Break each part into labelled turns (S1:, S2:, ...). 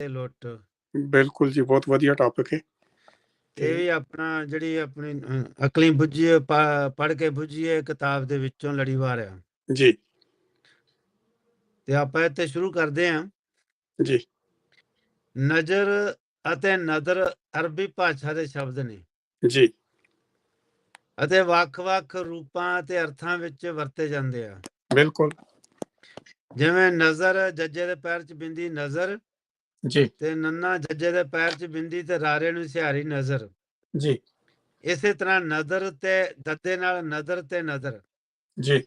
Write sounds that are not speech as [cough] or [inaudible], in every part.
S1: ਤੇ ਲੁੱਟ।
S2: ਬਿਲਕੁਲ ਜੀ ਬਹੁਤ ਵਧੀਆ ਟੌਪਿਕ ਹੈ।
S1: ਇਹ ਵੀ ਆਪਣਾ ਜਿਹੜੀ ਆਪਣੀ ਅ, ਅਕਲੀ ਬੁੱਝੀਏ ਪੜ ਕੇ ਬੁੱਝੀਏ ਕਿਤਾਬ ਦੇ ਵਿੱਚੋਂ ਲੜੀਵਾਰ ਆ।
S2: ਜੀ।
S1: ਤੇ ਆਪਾਂ ਇੱਥੇ ਸ਼ੁਰੂ ਕਰਦੇ ਹਾਂ।
S2: ਜੀ।
S1: ਨਜ਼ਰ ਅਤੇ ਨਦਰ ਅਰਬੀ ਭਾਸ਼ਾ ਦੇ ਸ਼ਬਦ ਨੇ।
S2: ਜੀ।
S1: ਅਤੇ ਵੱਖ-ਵੱਖ ਰੂਪਾਂ ਅਤੇ ਅਰਥਾਂ ਵਿੱਚ ਵਰਤੇ ਜਾਂਦੇ ਆ।
S2: ਬਿਲਕੁਲ।
S1: ਜਿਵੇਂ ਨਜ਼ਰ ਜੱਜੇ ਦੇ ਪੈਰ 'ਚ ਬਿੰਦੀ ਨਜ਼ਰ
S2: ਜੀ।
S1: ਤੇ ਨੰਨਾ ਜੱਜੇ ਦੇ ਪੈਰ 'ਚ ਬਿੰਦੀ ਤੇ ਰਾਰੇ ਨੂੰ ਸਿਹਾਰੀ ਨਜ਼ਰ।
S2: ਜੀ।
S1: ਇਸੇ ਤਰ੍ਹਾਂ ਨਦਰ ਤੇ ਦੱਦੇ ਨਾਲ ਨਦਰ ਤੇ ਨਦਰ।
S2: ਜੀ।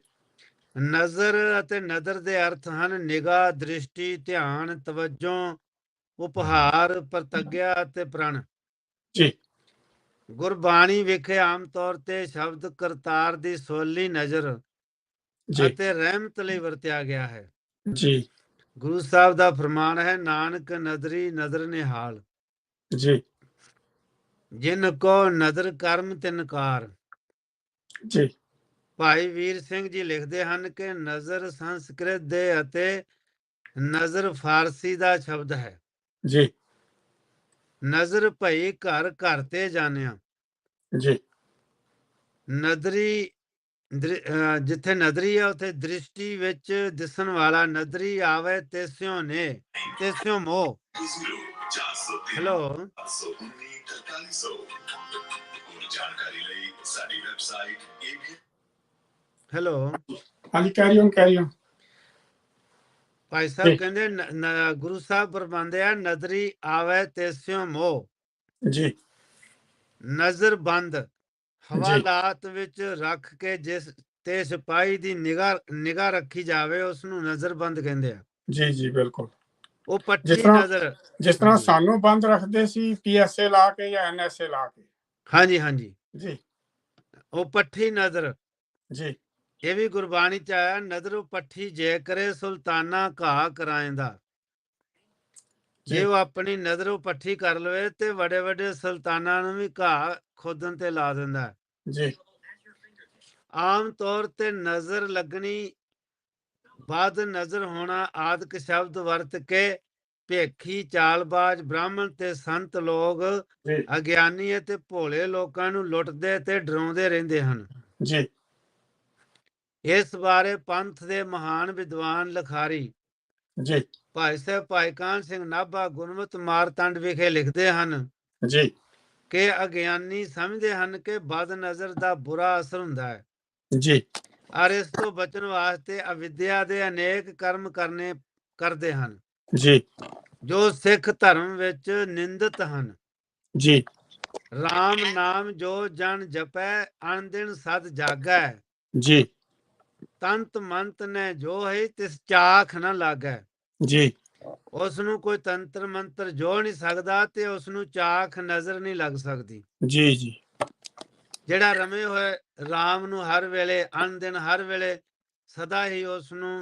S1: ਨਜ਼ਰ ਅਤੇ ਨਦਰ ਦੇ ਅਰਥ ਹਨ ਨਿਗਾਹ ਦ੍ਰਿਸ਼ਟੀ ਧਿਆਨ ਤਵੱਜੋ ਉਪਹਾਰ ਪ੍ਰਤੱਗਿਆ ਅਤੇ ਪ੍ਰਣ।
S2: ਜੀ।
S1: ਗੁਰਬਾਣੀ ਵਿਖੇ ਆਮ ਤੌਰ ਤੇ ਸ਼ਬਦ ਕਰਤਾਰ ਦੀ ਸੋਲੀ ਨਜ਼ਰ
S2: ਜੀ।
S1: ਅਤੇ ਰਹਿਮਤ ਲਈ ਵਰਤਿਆ ਗਿਆ ਹੈ।
S2: ਜੀ।
S1: ਗੁਰੂ ਸਾਹਿਬ ਦਾ ਫਰਮਾਨ ਹੈ ਨਾਨਕ ਨਦਰੀ ਨਦਰ ਨਿਹਾਲ।
S2: ਜੀ।
S1: ਜਿਨ ਕੋ ਨਦਰ ਕਰਮ ਤਿਨਕਾਰ
S2: ਜੀ।
S1: ਭਾਈ ਵੀਰ ਸਿੰਘ ਜੀ ਲਿਖਦੇ ਹਨ ਕਿ ਨਜ਼ਰ ਸੰਸਕ੍ਰਿਤ ਦੇ ਅਤੇ ਨਜ਼ਰ ਫਾਰਸੀ ਦਾ ਸ਼ਬਦ ਹੈ।
S2: ਜੀ।
S1: ਨਜ਼ਰ ਭਈ ਘਰ ਘਰ ਤੇ ਜਾਣਿਆ।
S2: ਜੀ।
S1: ਨਦਰੀ ਜਿੱਥੇ ਨਦਰੀ ਹੈ ਉੱਥੇ ਦ੍ਰਿਸ਼ਟੀ ਵਿੱਚ ਦਿਸਣ ਵਾਲਾ ਨਦਰੀ ਆਵੇ ਤਿਸਿਓ ਨੇ ਤਿਸਿਓ ਮੋ ਹੈਲੋ
S3: ਜਾਣਕਾਰੀ ਲਈ ਸਾਡੀ ਵੈਬਸਾਈਟ ਇਹ
S1: ਹੈਲੋ
S2: ਹਾਂਜੀ carry on carry on
S1: Bhai Sahib. ਕਹਿੰਦੇ ਗੁਰੂ ਸਾਹਿਬ ਫਰਮਾਉਂਦੇ ਆ ਨਦਰੀ ਆਵੇ ਤਿਸਿਓ ਮੋ
S2: ਜੀ।
S1: ਨਜ਼ਰ ਬੰਦ। ਹਵਾਲਾਤ ਵਿੱਚ ਰੱਖ ਕੇ ਜਿਸ ਤੇ ਸਿਪਾਹੀ ਦੀ ਨਿਗਾਹ ਨਿਗਾਹ ਰੱਖੀ ਜਾਵੇ ਉਸ ਨੂੰ ਨਜ਼ਰਬੰਦ ਕਹਿੰਦੇ ਆ।
S2: ਜੀ ਜੀ ਬਿਲਕੁਲ।
S1: ਉਹ ਪੱਟੀ ਨਜ਼ਰ
S2: ਜਿਸ ਤਰ੍ਹਾਂ। ਸਾਨੂੰ ਬੰਦ ਰੱਖਦੇ ਸੀ ਪੀਐਸਏ ਲਾ ਕੇ ਜਾਂ ਐਨਐਸਏ ਲਾ ਕੇ।
S1: ਹਾਂਜੀ ਹਾਂਜੀ।
S2: ਜੀ।
S1: ਉਹ ਪੱਠੀ ਨਜ਼ਰ।
S2: ਜੀ।
S1: ਇਹ ਵੀ ਗੁਰਬਾਣੀ ਚ ਆਇਆ ਨਜ਼ਰ ਪੱਠੀ ਜੇ ਕਰੇ ਸੁਲਤਾਨਾ ਘਾ ਕਰਾਇੰਦਾ
S2: ਜੀ।
S1: ਉਹ ਆਪਣੀ ਨਜ਼ਰ ਪੱਠੀ ਕਰ ਲਵੇ ਤੇ ਵੱਡੇ ਵੱਡੇ ਸੁਲਤਾਨਾਂ ਨੂੰ ਵੀ ਘਾ ਖੋਦਣ ਤੇ ਲਾ ਦਿੰਦਾ ਹੈ।
S2: ਜੀ।
S1: ਆਮ ਤੌਰ ਤੇ ਨਜ਼ਰ ਲੱਗਣੀ ਬਾਦ ਨਜ਼ਰ ਹੋਣਾ ਆਦਿਕ ਸ਼ਬਦ ਵਰਤ ਕੇ ਭੇਖੀ ਚਾਲਬਾਜ਼ ਬ੍ਰਾਹਮਣ ਤੇ ਸੰਤ ਲੋਕ ਅਗਿਆਨੀ ਅਤੇ ਭੋਲੇ ਲੋਕਾਂ ਨੂੰ ਲੁੱਟਦੇ ਤੇ ਡਰਾਉਂਦੇ ਰਹਿੰਦੇ ਹਨ।
S2: ਜੀ।
S1: ਇਸ ਬਾਰੇ ਪੰਥ ਦੇ ਮਹਾਨ ਵਿਦਵਾਨ ਲਖਾਰੀ
S2: ਜੀ।
S1: ਭਾਈ ਸਾਹਿਬ ਭਾਈ ਕਾਨ ਸਿੰਘ ਨਾਭਾ ਗੁਰਮਤਿ ਮਾਰਤੰਡ ਵਿਖੇ ਲਿਖਦੇ ਹਨ।
S2: ਜੀ।
S1: ਕਿ ਅਗਿਆਨੀ ਸਮਝਦੇ ਹਨ ਕਿ ਬਦ ਨਜ਼ਰ ਦਾ ਬੁਰਾ ਅਸਰ ਹੁੰਦਾ ਹੈ।
S2: ਜੀ।
S1: ਔਰ ਇਸ ਤੋਂ ਬਚਣ ਵਾਸਤੇ ਅਵਿਦਿਆ ਦੇ ਅਨੇਕ ਕਰਮ ਕਰਨੇ ਕਰਦੇ ਹਨ।
S2: ਜੀ।
S1: ਜੋ ਸਿੱਖ ਧਰਮ ਵਿੱਚ ਨਿੰਦਿਤ ਹਨ।
S2: ਜੀ।
S1: RAM ਨਾਮ ਜੋ ਜਨ ਜਪੈ ਅਣਦਿਨ ਸਦ ਜਾਗੈ।
S2: ਜੀ।
S1: ਤੰਤ ਮੰਤ ਨੇ ਜੋ ਹੈ ਤਿਸ ਚਾਖ ਨ ਲਾਗੈ।
S2: ਜੀ।
S1: ਉਸ ਨੂੰ ਕੋਈ ਤੰਤਰ ਮੰਤਰ ਜੋ ਨਹੀਂ ਸਕਦਾ ਤੇ ਉਸ ਨੂੰ ਚਾਖ ਨਜ਼ਰ ਨਹੀਂ ਲੱਗ ਸਕਦੀ।
S2: ਜੀ ਜੀ।
S1: ਜਿਹੜਾ ਰਮੇ ਹੋਏ RAM ਨੂੰ ਹਰ ਵੇਲੇ ਅਣ ਦਿਨ ਹਰ ਵੇਲੇ ਸਦਾ ਹੀ ਉਸ ਨੂੰ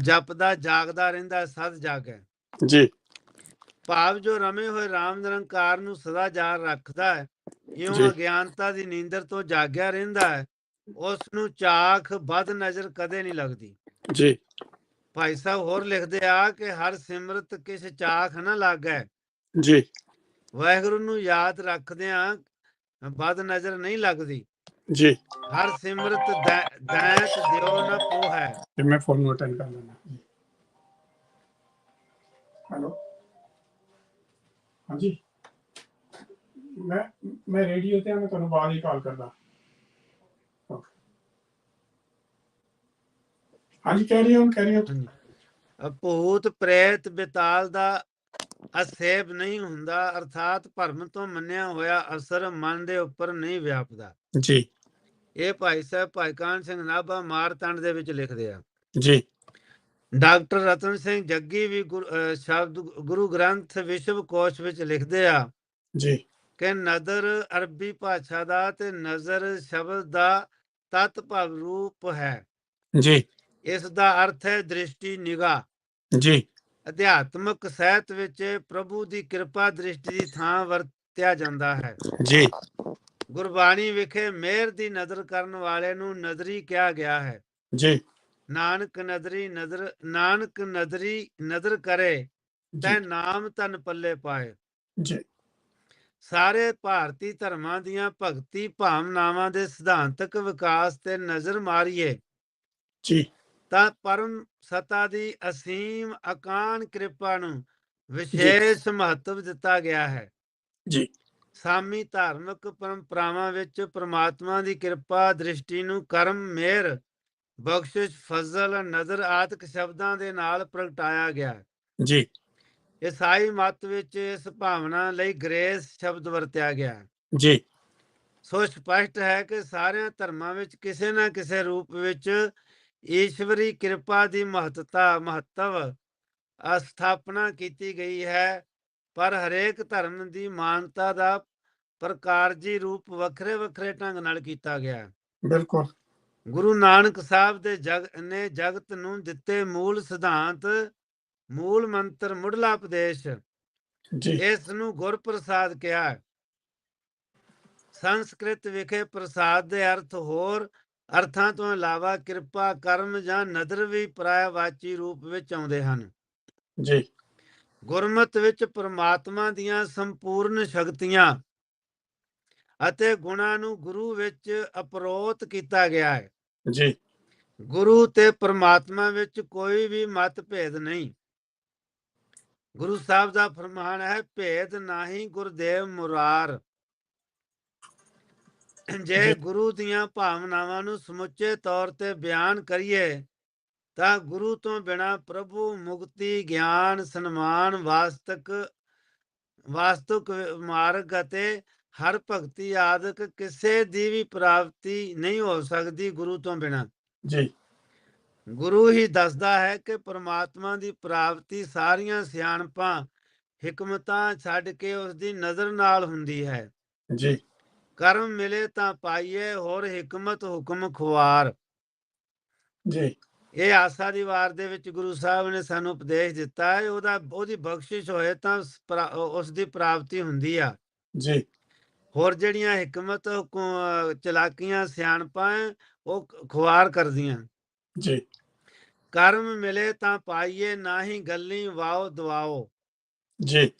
S1: ਜਪਦਾ ਜਾਗਦਾ ਰਹਿੰਦਾ ਸਦ ਜਾਗੈ।
S2: ਜੀ।
S1: ਭਾਵ ਜੋ ਰਮੇ ਹੋਏ RAM ਨਿਰੰਕਾਰ ਨੂੰ ਸਦਾ ਜਾਗ ਰੱਖਦਾ ਹੈ ਇਉਂ। ਅਗਿਆਨਤਾ ਦੀ ਨੀਂਦਰ ਤੋਂ ਜਾਗਿਆ ਰਹਿੰਦਾ ਹੈ ਉਸ ਨੂੰ ਚਾਖ ਬਦ ਨਜ਼ਰ ਕਦੇ ਨਹੀਂ ਲੱਗਦੀ।
S2: ਜੀ।
S1: ਭਾਈ ਸਾਹਿਬ ਹੋਰ ਲਿਖਦੇ ਆ ਕਿ ਹਰ ਸਿਮਰਤ ਕਿਸ ਚਾਖ ਨਾ ਲੱਗੈ।
S2: ਜੀ।
S1: ਵਾਹਿਗੁਰੂ ਨੂੰ ਯਾਦ ਰੱਖਦਿਆਂ ਬਦ ਨਜ਼ਰ ਨਹੀਂ ਲੱਗਦੀ।
S2: ਜੀ।
S1: ਹਰ ਸਿਮਰਤ ਦੈਂਤ ਦਿਓ ਨਾ ਪੋਹੈ।
S2: ਤੇ ਮੈਂ ਫੋਨ ਨੂੰ ਅਟੈਂਡ ਕਰ ਲੈਣਾ ਹੈਲੋ। ਹਾਂਜੀ। ਮੈਂ ਮੈਂ ਰੇਡੀਓ ਤੇ ਆ ਮੈਂ ਤੁਹਾਨੂੰ ਬਾਅਦ ਹੀ ਕਾਲ ਕਰਦਾ। ਹਾਂਜੀ ਕੈਰੀ ਔਨ ਕੈਰੀ ਔਨ
S1: ਭੂਤ ਪ੍ਰੇਤ ਬਿਤਾਲ ਦਾ ਅਸੇਬ ਨਹੀਂ ਹੁੰਦਾ ਅਰਥਾਤ ਭਰਮ ਤੋਂ ਮੰਨਿਆ ਹੋਇਆ ਅਸਰ ਮਨ ਦੇ ਉੱਪਰ ਨਹੀਂ ਵਿਆਪਦਾ।
S2: ਜੀ।
S1: ਇਹ ਭਾਈ ਸਾਹਿਬ ਭਾਈ ਕਾਨ ਸਿੰਘ ਨਾਭਾ ਮਾਰਤੰਡ ਦੇ ਵਿੱਚ ਲਿਖਦੇ ਆ।
S2: ਜੀ।
S1: ਡਾਕਟਰ ਰਤਨ ਸਿੰਘ ਜੱਗੀ ਵੀ ਸ਼ਬਦ ਗੁਰੂ ਗ੍ਰੰਥ ਵਿਸ਼ਵ ਕੋਸ਼ ਵਿੱਚ ਲਿਖਦੇ ਆ।
S2: ਜੀ।
S1: ਕਿ ਨਦਰ ਅਰਬੀ ਭਾਸ਼ਾ ਦਾ ਤੇ ਨਜ਼ਰ ਸ਼ਬਦ ਦਾ ਤਤ ਭਵ ਰੂਪ ਹੈ।
S2: ਜੀ।
S1: ਇਸ ਦਾ ਅਰਥ ਹੈ ਦ੍ਰਿਸ਼ਟੀ ਨਿਗਾਹ।
S2: ਜੀ।
S1: ਅਧਿਆਤਮਕ ਸਾਹਿਤ ਵਿੱਚ ਪ੍ਰਭੂ ਦੀ ਕਿਰਪਾ ਦ੍ਰਿਸ਼ਟੀ ਦੀ ਥਾਂ ਵਰਤਿਆ ਜਾਂਦਾ ਹੈ।
S2: ਜੀ।
S1: ਗੁਰਬਾਣੀ ਵਿਖੇ ਮਿਹਰ ਦੀ ਨਜ਼ਰ ਕਰਨ ਵਾਲੇ ਨੂੰ ਨਜ਼ਰੀ ਕਿਹਾ ਗਿਆ ਹੈ।
S2: ਜੀ।
S1: ਨਾਨਕ ਨਦਰੀ ਨਜ਼ਰ ਨਾਨਕ ਨਦਰੀ ਨਜ਼ਰ ਕਰੇ ਤੈ ਨਾਮ ਤਨ ਪੱਲੇ ਪਾਏ।
S2: ਜੀ।
S1: ਸਾਰੇ ਭਾਰਤੀ ਧਰਮਾਂ ਦੀਆਂ ਭਗਤੀ ਭਾਵਨਾਵਾਂ ਦੇ ਸਿਧਾਂਤਕ ਵਿਕਾਸ ਤੇ ਨਜ਼ਰ ਮਾਰੀਏ।
S2: ਜੀ।
S1: ਤਾਂ ਪਰਮ ਸਤਾ ਦੀ ਅਸੀਮ ਅਕਾਨ ਕਿਰਪਾ ਨੂੰ ਵਿਸ਼ੇਸ਼ ਮਹੱਤਵ ਦਿੱਤਾ ਗਿਆ ਹੈ।
S2: ਜੀ।
S1: ਸਾਮੀ ਧਾਰਮਿਕ ਪਰੰਪਰਾਵਾਂ ਵਿੱਚ ਪ੍ਰਮਾਤਮਾ ਦੀ ਕਿਰਪਾ ਦ੍ਰਿਸ਼ਟੀ ਨੂੰ ਕਰਮ ਮਿਹਰ ਬਖਸ਼ਿਸ਼ ਫਜ਼ਲ ਨਜ਼ਰ ਆਦਿਕ ਸ਼ਬਦਾਂ ਦੇ ਨਾਲ ਪ੍ਰਗਟਾਇਆ ਗਿਆ।
S2: ਜੀ।
S1: ਈਸਾਈ ਮਤ ਵਿੱਚ ਇਸ ਭਾਵਨਾ ਲਈ ਗ੍ਰੇਸ ਸ਼ਬਦ ਵਰਤਿਆ ਗਿਆ
S2: ਜੀ।
S1: ਸੋ ਸਪਸ਼ਟ ਹੈ ਕਿ ਸਾਰਿਆਂ ਧਰਮਾਂ ਵਿੱਚ ਕਿਸੇ ਨਾ ਕਿਸੇ ਰੂਪ ਵਿੱਚ ਈਸ਼ਵਰੀ ਕਿਰਪਾ ਦੀ ਮਹੱਤਤਾ ਮਹੱਤਵ ਅਸਥਾਪਨਾ ਕੀਤੀ ਗਈ ਹੈ ਪਰ ਹਰੇਕ ਧਰਮ ਦੀ ਮਾਨਤਾ ਦਾ ਪ੍ਰਕਾਰਜੀ ਰੂਪ ਵੱਖਰੇ ਵੱਖਰੇ ਢੰਗ ਨਾਲ ਕੀਤਾ ਗਿਆ।
S2: ਬਿਲਕੁਲ।
S1: ਗੁਰੂ ਨਾਨਕ ਸਾਹਿਬ ਦੇ ਜਗ ਨੇ ਜਗਤ ਨੂੰ ਦਿੱਤੇ ਮੂਲ ਸਿਧਾਂਤ ਮੂਲ ਮੰਤਰ ਮੁੱਢਲਾ ਉਪਦੇਸ਼
S2: ਜੀ।
S1: ਇਸ ਨੂੰ ਗੁਰਪ੍ਰਸਾਦ ਕਿਹਾ। ਹੈ। ਸੰਸਕ੍ਰਿਤ ਵਿਖੇ ਪ੍ਰਸਾਦ ਦੇ ਅਰਥ ਹੋਰ ਅਰਥਾਂ ਤੋਂ ਇਲਾਵਾ ਕਿਰਪਾ ਕਰਮ ਜਾਂ ਨਦਰ ਵੀ ਪਰਾਇਵਾਚੀ ਰੂਪ ਵਿੱਚ ਆਉਂਦੇ ਹਨ।
S2: ਜੀ।
S1: ਗੁਰਮਤ ਵਿੱਚ ਪ੍ਰਮਾਤਮਾ ਦੀਆਂ ਸੰਪੂਰਨ ਸ਼ਕਤੀਆਂ ਅਤੇ ਗੁਣਾਂ ਨੂੰ ਗੁਰੂ ਵਿੱਚ ਅਪਰੋਤ ਕੀਤਾ ਗਿਆ ਹੈ।
S2: ਜੀ।
S1: ਗੁਰੂ ਤੇ ਪ੍ਰਮਾਤਮਾ ਵਿੱਚ ਕੋਈ ਵੀ ਮਤਭੇਦ ਨਹੀਂ। ਗੁਰੂ ਸਾਹਿਬ ਦਾ ਫਰਮਾਨ ਹੈ ਭੇਦ ਨਾਹੀ ਗੁਰਦੇਵ ਮੁਰਾਰ। ਜੇ। ਗੁਰੂ ਦੀਆਂ ਭਾਵਨਾਵਾਂ ਨੂੰ ਸਮੁੱਚੇ ਤੌਰ ਤੇ ਬਿਆਨ ਕਰੀਏ ਤਾਂ ਗੁਰੂ ਤੋਂ ਬਿਨਾ ਪ੍ਰਭੂ ਮੁਕਤੀ ਗਿਆਨ ਸਨਮਾਨ ਵਾਸਤਕ ਵਾਸਤੁਕ ਮਾਰਗ ਅਤੇ ਹਰ ਭਗਤੀ ਆਦਿਕ ਕਿਸੇ ਦੀ ਵੀ ਪ੍ਰਾਪਤੀ ਨਹੀਂ ਹੋ ਸਕਦੀ ਗੁਰੂ ਤੋਂ ਬਿਨਾ।
S2: ਜੀ।
S1: ਗੁਰੂ ਹੀ ਦੱਸਦਾ ਹੈ ਕਿ ਪ੍ਰਮਾਤਮਾ ਦੀ ਪ੍ਰਾਪਤੀ ਸਾਰੀਆਂ ਸਿਆਣਪਾਂ ਹਕਮਤਾਂ ਛੱਡ ਕੇ ਉਸ ਦੀ ਨਜ਼ਰ ਨਾਲ ਹੁੰਦੀ ਹੈ।
S2: ਜੀ।
S1: ਕਰਮ ਮਿਲੇ ਤਾਂ ਪਾਈਏ ਹੋਰ ਹਕਮਤ ਹੁਕਮ ਖੁਆਰ।
S2: ਜੀ।
S1: ਇਹ ਆਸਾ ਦੀ ਵਾਰ ਦੇ ਵਿੱਚ ਗੁਰੂ ਸਾਹਿਬ ਨੇ ਸਾਨੂੰ ਉਪਦੇਸ਼ ਦਿੱਤਾ ਹੈ ਉਹਦਾ ਉਹਦੀ ਬਖਸ਼ਿਸ਼ ਹੋਏ ਤਾਂ ਉਸ ਦੀ ਪ੍ਰਾਪਤੀ ਹੁੰਦੀ ਆ।
S2: ਜੀ।
S1: ਹੋਰ ਜਿਹੜੀਆਂ ਹਕਮਤ ਹੁਕਮ- ਚਲਾਕੀਆਂ ਸਿਆਣਪਾਂ ਉਹ ਖੁਆਰ ਕਰਦੀਆਂ।
S2: ਜੀ।
S1: ਕਰਮ ਮਿਲੇ ਤਾਂ ਪਾਈਏ ਨਾ ਹੀ ਗੱਲੀ ਵਾਓ ਦਵਾਓ
S2: ਜੀ।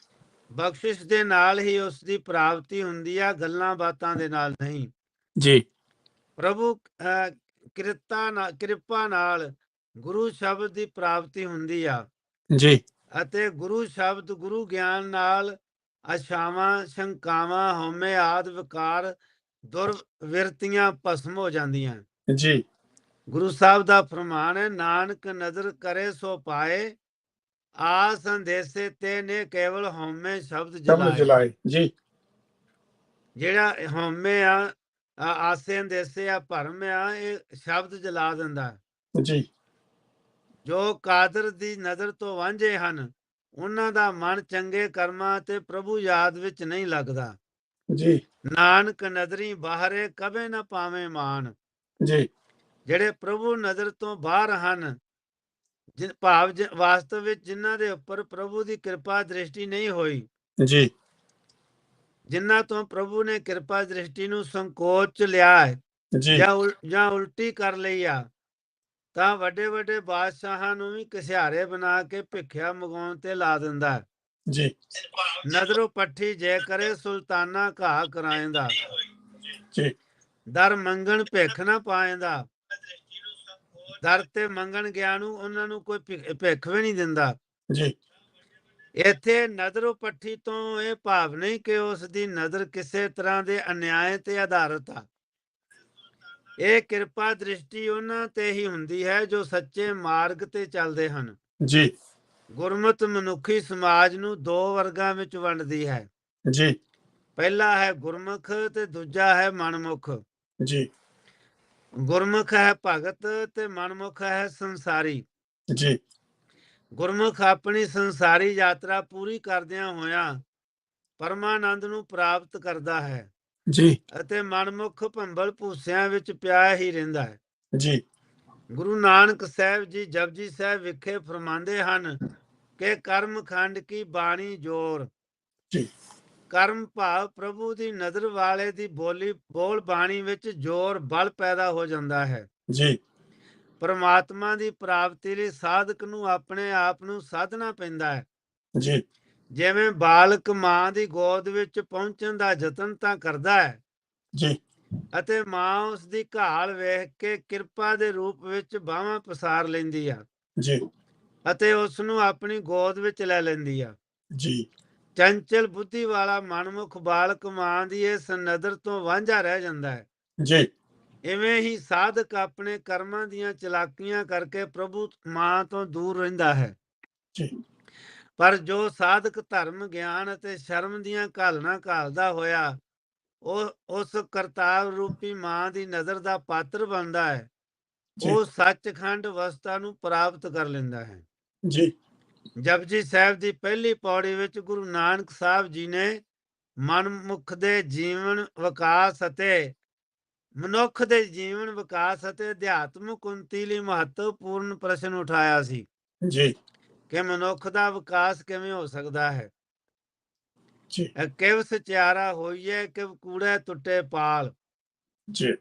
S1: ਬਖਸ਼ਿਸ਼ ਦੇ ਨਾਲ ਹੀ ਉਸ ਦੀ ਪ੍ਰਾਪਤੀ ਹੁੰਦੀ ਆ ਗੱਲਾਂ ਬਾਤਾਂ ਦੇ ਨਾਲ ਨਹੀਂ।
S2: ਜੀ।
S1: ਪ੍ਰਭੂ ਕਿਰਤਾ ਨਾਲ ਕਿਰਪਾ ਨਾਲ ਗੁਰੂ ਸ਼ਬਦ ਦੀ ਪ੍ਰਾਪਤੀ ਹੁੰਦੀ ਆ।
S2: ਜੀ।
S1: ਅਤੇ ਗੁਰੂ ਸ਼ਬਦ ਗੁਰੂ ਗਿਆਨ ਨਾਲ ਅਸ਼ਾਵਾਂ ਸ਼ੰਕਾਵਾਂ ਹਉਮੈ ਆਦ ਵਿਕਾਰ ਦੁਰਵਿਰਤੀਆਂ ਭਸਮ ਹੋ ਜਾਂਦੀਆਂ।
S2: ਜੀ।
S1: ਗੁਰੂ ਸਾਹਿਬ ਦਾ ਫਰਮਾਨ ਹੈ ਨਾਨਕ ਨਜ਼ਰ ਕਰੇ ਸੋ ਪਾਏ ਆ ਸੰਦੇਸੇ ਤੇ ਨੇ ਕੇਵਲ ਹਉਮੈ ਸ਼ਬਦ
S2: ਸ਼ਬਦ
S1: ਜਲਾਏ।
S2: ਜਲਾਏ ਜੀ।
S1: ਜਿਹੜਾ ਹਉਮੈ ਆ ਆ- ਆਸੇ ਅੰਦੇਸੇ ਆ ਭਰਮ ਆ ਇਹ ਸ਼ਬਦ ਜਲਾ ਦਿੰਦਾ।
S2: ਜੀ।
S1: ਜੋ ਕਾਦਰ ਦੀ ਨਜ਼ਰ ਤੋਂ ਵਾਂਝੇ ਹਨ ਉਹਨਾਂ ਦਾ ਮਨ ਚੰਗੇ ਕਰਮਾਂ ਤੇ ਪ੍ਰਭੂ ਯਾਦ ਵਿੱਚ ਨਹੀਂ ਲੱਗਦਾ।
S2: ਜੀ।
S1: ਨਾਨਕ ਨਦਰੀ ਬਾਹਰੇ ਕਦੇ ਨਾ ਪਾਵੇਂ ਮਾਨ
S2: ਜੀ।
S1: ਜਿਹੜੇ ਪ੍ਰਭੂ ਨਜ਼ਰ ਤੋਂ ਬਾਹਰ ਹਨ ਜਿਨ ਭਾਵ ਵਾਸਤਵ ਵਿੱਚ ਜਿਨ੍ਹਾਂ ਦੇ ਉੱਪਰ ਪ੍ਰਭੂ ਦੀ ਕਿਰਪਾ ਦ੍ਰਿਸ਼ਟੀ ਨਹੀਂ ਹੋਈ।
S2: ਜੀ।
S1: ਜਿਨ੍ਹਾਂ ਤੋਂ ਪ੍ਰਭੂ ਨੇ ਕਿਰਪਾ ਦ੍ਰਿਸ਼ਟੀ ਨੂੰ ਸੰਕੋਚ ਲਿਆ ਹੈ
S2: ਜੀ।
S1: ਜਾਂ ਉਲ- ਜਾਂ ਉਲਟੀ ਕਰ ਲਈ ਆ ਤਾਂ ਵੱਡੇ ਵੱਡੇ ਬਾਦਸ਼ਾਹਾਂ ਨੂੰ ਵੀ ਕਿਸਿਆਰੇ ਬਣਾ ਕੇ ਭਿੱਖਿਆ ਮਗਾਉਣ ਤੇ ਲਾ ਦਿੰਦਾ।
S2: ਜੀ।
S1: ਨਜ਼ਰੋਂ ਪੱਠੀ ਜੇ ਕਰੇ ਸੁਲਤਾਨਾ ਘਾਹ ਕਰਾਇੰਦਾ
S2: ਜੀ।
S1: ਦਰ ਮੰਗਣ ਭਿੱਖ ਨਾ ਪਾਇੰਦਾ ਦਰ ਤੇ ਮੰਗਣ ਗਿਆ ਨੂੰ ਉਹਨਾਂ ਨੂੰ ਕੋਈ ਭਿੱਖ ਵੀ ਨਹੀਂ ਦਿੰਦਾ।
S2: ਜੀ।
S1: ਇੱਥੇ ਨਜ਼ਰੋਂ ਪੱਠੀ ਤੋਂ ਇਹ ਭਾਵ ਨਹੀਂ ਕਿ ਉਸ ਦੀ ਨਜ਼ਰ ਕਿਸੇ ਤਰ੍ਹਾਂ ਦੇ ਅਨਿਆਏ ਤੇ ਆਧਾਰਿਤ ਆ। ਇਹ ਕਿਰਪਾ ਦ੍ਰਿਸ਼ਟੀ ਉਹਨਾਂ ਤੇ ਹੀ ਹੁੰਦੀ ਹੈ ਜੋ ਸੱਚੇ ਮਾਰਗ ਤੇ ਚੱਲਦੇ ਹਨ।
S2: ਜੀ।
S1: ਗੁਰਮਤ ਮਨੁੱਖੀ ਸਮਾਜ ਨੂੰ ਦੋ ਵਰਗਾਂ ਵਿੱਚ ਵੰਡਦੀ ਹੈ।
S2: ਜੀ।
S1: ਪਹਿਲਾ ਹੈ ਗੁਰਮੁਖ ਤੇ ਦੂਜਾ ਹੈ ਮਨਮੁਖ।
S2: ਜੀ।
S1: ਗੁਰਮੁਖ ਹੈ ਭਗਤ ਤੇ ਮਨਮੁਖ ਹੈ ਸੰਸਾਰੀ
S2: ਜੀ
S1: ਗੁਰਮੁਖ ਆਪਣੀ ਸੰਸਾਰੀ ਯਾਤਰਾ ਪੂਰੀ ਕਰਦਿਆਂ ਹੋਇਆਂ ਪਰਮਾਨੰਦ ਨੂੰ ਪ੍ਰਾਪਤ ਕਰਦਾ ਹੈ
S2: ਜੀ
S1: ਅਤੇ ਮਨਮੁਖ ਭੰਬਲ ਭੂਸਿਆਂ ਵਿੱਚ ਪਿਆ ਹੀ ਰਹਿੰਦਾ ਹੈ
S2: ਜੀ
S1: ਗੁਰੂ ਨਾਨਕ ਸਾਹਿਬ ਜੀ ਜਪਜੀ ਸਾਹਿਬ ਵਿਖੇ ਫਰਮਾਉਂਦੇ ਹਨ ਕਿ ਕਰਮ ਖੰਡ ਕੀ ਬਾਣੀ ਜੋਰ
S2: ਜੀ
S1: ਕਰਮ ਭਾਵ ਪ੍ਰਭੂ ਦੀ ਨਜ਼ਰ ਵਾਲੇ ਦੀ ਬੋਲੀ ਬੋਲ ਬਾਣੀ ਵਿੱਚ ਜ਼ੋਰ ਬਲ ਪੈਦਾ ਹੋ ਜਾਂਦਾ ਹੈ।
S2: ਜੀ।
S1: ਪਰਮਾਤਮਾ ਦੀ ਪ੍ਰਾਪਤੀ ਲਈ ਸਾਧਕ ਨੂੰ ਆਪਣੇ ਆਪ ਨੂੰ ਸਾਧਨਾ ਪੈਂਦਾ ਹੈ।
S2: ਜੀ।
S1: ਜਿਵੇਂ ਬਾਲਕ ਮਾਂ ਦੀ ਗੋਦ ਵਿੱਚ ਪਹੁੰਚਣ ਦਾ ਯਤਨ ਤਾਂ ਕਰਦਾ ਹੈ।
S2: ਜੀ।
S1: ਅਤੇ ਮਾਂ ਉਸ ਦੀ ਘਾਲ ਵੇਖ ਕੇ ਕਿਰਪਾ ਦੇ ਰੂਪ ਵਿੱਚ ਬਾਹਾਂ ਪਸਾਰ ਲੈਂਦੀ ਆ।
S2: ਜੀ।
S1: ਅਤੇ ਉਸ ਨੂੰ ਆਪਣੀ ਗੋਦ ਵਿੱਚ ਲੈ ਲੈਂਦੀ ਆ।
S2: ਜੀ।
S1: ਚੰਚਲ ਬੁੱਧੀ ਵਾਲਾ ਮਨਮੁਖ ਬਾਲਕ ਮਾਂ ਦੀ ਇਸ ਨਜ਼ਰ ਤੋਂ ਵਾਂਝਾ ਰਹਿ ਜਾਂਦਾ ਹੈ।
S2: ਜੀ।
S1: ਇਵੇਂ ਹੀ ਸਾਧਕ ਆਪਣੇ ਕਰਮਾਂ ਦੀਆਂ ਚਲਾਕੀਆਂ ਕਰਕੇ ਪ੍ਰਭੂ ਮਾਂ ਤੋਂ ਦੂਰ ਰਹਿੰਦਾ ਹੈ।
S2: ਜੀ।
S1: ਪਰ ਜੋ ਸਾਧਕ ਧਰਮ ਗਿਆਨ ਅਤੇ ਸ਼ਰਮ ਦੀਆਂ ਘਾਲਣਾ ਘਾਲਦਾ ਹੋਇਆ ਉਹ ਉਸ ਕਰਤਾਰ ਰੂਪੀ ਮਾਂ ਦੀ ਨਜ਼ਰ ਦਾ ਪਾਤਰ ਬਣਦਾ ਹੈ। ਉਹ ਸੱਚਖੰਡ ਅਵਸਥਾ ਨੂੰ ਪ੍ਰਾਪਤ ਕਰ ਲੈਂਦਾ ਹੈ।
S2: ਜੀ।
S1: ਜਪਜੀ ਸਾਹਿਬ ਦੀ ਪਹਿਲੀ ਪੌੜੀ ਵਿੱਚ ਗੁਰੂ ਨਾਨਕ ਸਾਹਿਬ ਜੀ ਨੇ ਮਨਮੁਖ ਦੇ ਜੀਵਨ ਵਿਕਾਸ ਅਤੇ ਮਨੁੱਖ ਦੇ ਜੀਵਨ ਵਿਕਾਸ ਅਤੇ ਅਧਿਆਤਮਿਕ ਉન્નਤੀ ਲਈ ਮਹੱਤਵਪੂਰਨ ਪ੍ਰਸ਼ਨ ਉਠਾਇਆ ਸੀ।
S2: ਜੀ।
S1: ਕਿ ਮਨੁੱਖ ਦਾ ਵਿਕਾਸ ਕਿਵੇਂ ਹੋ ਸਕਦਾ ਹੈ?
S2: ਜੀ।
S1: ਕਿਵ ਸਚਿਆਰਾ ਹੋਈਏ ਕਿ ਕੂੜੇ ਟੁੱਟੇ ਪਾਲ।
S2: ਜੀ।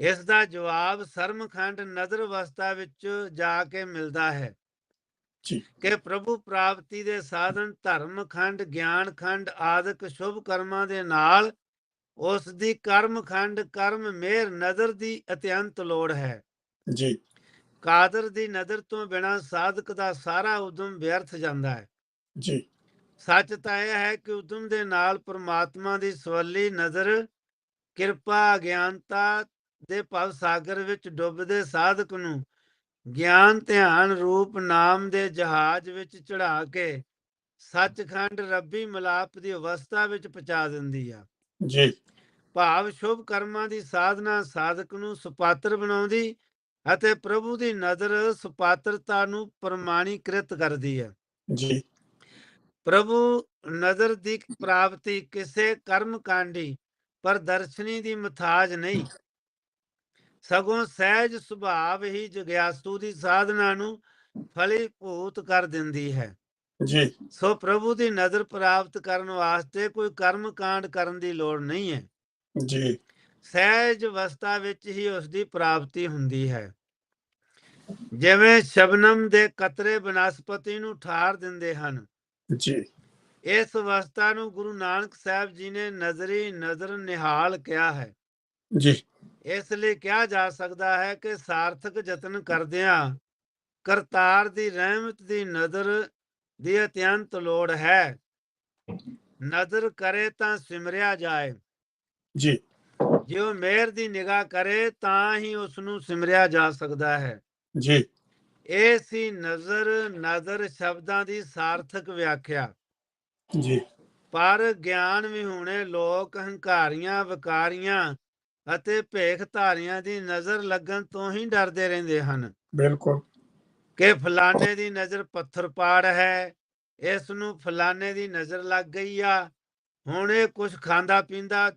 S1: ਇਸ ਦਾ ਜਵਾਬ ਸਰਮਖੰਡ ਨਜ਼ਰ ਅਵਸਥਾ ਵਿੱਚ ਜਾ ਕੇ ਮਿਲਦਾ ਹੈ। ਕਿ ਪ੍ਰਭੂ ਪ੍ਰਾਪਤੀ ਦੇ ਸਾਧਨ ਧਰਮ ਖੰਡ ਗਿਆਨ ਖੰਡ ਆਦਿਕ ਸ਼ੁਭ ਕਰਮਾਂ ਦੇ ਨਾਲ ਉਸ ਦੀ ਕਰਮ ਖੰਡ ਕਰਮ ਮੇਰ ਨਜ਼ਰ ਦੀ ਅਤਿਅੰਤ ਲੋੜ ਹੈ।
S2: ਜੀ।
S1: ਕਾਦਰ ਦੀ ਨਜ਼ਰ ਤੋਂ ਬਿਨਾ ਸਾਧਕ ਦਾ ਸਾਰਾ ਉਦਮ ਵਿਅਰਥ ਜਾਂਦਾ ਹੈ।
S2: ਜੀ।
S1: ਸੱਚ ਤਾਂ ਇਹ ਹੈ ਕਿ ਉਦਮ ਦੇ ਨਾਲ ਪ੍ਰਮਾਤਮਾ ਦੀ ਸਵੱਲੀ ਨਜ਼ਰ ਕਿਰਪਾ ਗਿਆਨਤਾ ਦੇ ਭਵ ਸਾਗਰ ਵਿੱਚ ਡੁੱਬਦੇ ਸਾਧਕ ਨੂੰ ਗਿਆਨ ਧਿਆਨ ਰੂਪ ਨਾਮ ਦੇ ਜਹਾਜ਼ ਵਿੱਚ ਚੜਾ ਕੇ ਸੱਚਖੰਡ ਰੱਬੀ ਮਲਾਪ ਦੀ ਅਵਸਥਾ ਵਿੱਚ ਪਹੁੰਚਾ ਦਿੰਦੀ ਆ।
S2: ਜੀ।
S1: ਭਾਵ ਸ਼ੁਭ ਕਰਮਾਂ ਦੀ ਸਾਧਨਾ ਸਾਧਕ ਨੂੰ ਸੁਪਾਤਰ ਬਣਾਉਂਦੀ ਅਤੇ ਪ੍ਰਭੂ ਦੀ ਨਜ਼ਰ ਸੁਪਾਤਰਤਾ ਨੂੰ ਪ੍ਰਮਾਣੀਕ੍ਰਿਤ ਕਰਦੀ ਹੈ
S2: ਜੀ।
S1: ਪ੍ਰਭੂ ਨਜ਼ਰ ਦੀ ਪ੍ਰਾਪਤੀ ਕਿਸੇ ਕਰਮ ਕਾਂਡੀ ਪ੍ਰਦਰਸ਼ਨੀ ਦੀ ਮਥਾਜ ਨਹੀਂ। ਸਗੋਂ ਸਹਿਜ ਸੁਭਾਵ ਹੀ ਜਗਿਆਸੂ ਦੀ ਸਾਧਨਾ ਨੂੰ ਫਲੀਭੂਤ ਕਰ ਦਿੰਦੀ ਹੈ।
S2: ਜੀ।
S1: ਸੋ ਪ੍ਰਭੂ ਦੀ ਨਜ਼ਰ ਪ੍ਰਾਪਤ ਕਰਨ ਵਾਸਤੇ ਕੋਈ ਕਰਮ ਕਾਂਡ ਕਰਨ ਦੀ ਲੋੜ ਨਹੀਂ ਹੈ।
S2: ਜੀ।
S1: ਸਹਿਜ ਅਵਸਥਾ ਵਿੱਚ ਹੀ ਉਸ ਦੀ ਪ੍ਰਾਪਤੀ ਹੁੰਦੀ ਹੈ। ਜਿਵੇਂ ਸ਼ਬਨਮ ਦੇ ਕਤਰੇ ਬਨਸਪਤੀ ਨੂੰ ਠਾਰ ਦਿੰਦੇ ਹਨ।
S2: ਜੀ।
S1: ਇਸ ਅਵਸਥਾ ਨੂੰ ਗੁਰੂ ਨਾਨਕ ਸਾਹਿਬ ਜੀ ਨੇ ਨਜ਼ਰੀ ਨਜ਼ਰ ਨਿਹਾਲ ਕਿਹਾ ਹੈ।
S2: ਜੀ।
S1: ਇਸ ਲਈ ਕਿਹਾ ਜਾ ਸਕਦਾ ਹੈ ਕਿ ਸਾਰਥਕ ਯਤਨ ਕਰਦਿਆਂ ਕਰਤਾਰ ਦੀ ਰਹਿਮਤ ਦੀ ਨਜ਼ਰ ਦੀ ਅਤਿਅੰਤ ਲੋੜ ਹੈ। ਨਜ਼ਰ ਕਰੇ ਤਾਂ ਸਿਮਰਿਆ ਜਾਏ।
S2: ਜੀ।
S1: ਜੇ ਉਹ ਮਿਹਰ ਦੀ ਨਿਗਾਹ ਕਰੇ ਤਾਂ ਹੀ ਉਸ ਨੂੰ ਸਿਮਰਿਆ ਜਾ ਸਕਦਾ ਹੈ।
S2: ਜੀ।
S1: ਇਹ ਸੀ ਨਜ਼ਰ ਨਜ਼ਰ ਸ਼ਬਦਾਂ ਦੀ ਸਾਰਥਕ ਵਿਆਖਿਆ।
S2: ਜੀ।
S1: ਪਰ ਗਿਆਨ ਵਿਹੂਣੇ ਲੋਕ ਹੰਕਾਰੀਆਂ ਵਿਕਾਰੀਆਂ ਅਤੇ ਭੇਖ ਧਾਰੀਆਂ ਦੀ ਨਜ਼ਰ ਲੱਗਣ ਤੋਂ ਹੀ ਡਰਦੇ ਰਹਿੰਦੇ ਹਨ।
S2: ਬਿਲਕੁਲ।
S1: ਕਿ ਫਲਾਣੇ ਦੀ ਨਜ਼ਰ ਪੱਥਰ ਪਾੜ ਹੈ ਇਸ ਨੂੰ ਫਲਾਣੇ ਦੀ ਨਜ਼ਰ ਲੱਗ ਗਈ ਆ। ਹੁਣ ਇਹ ਕੁਝ ਖਾਂਦਾ ਪੀਂਦਾ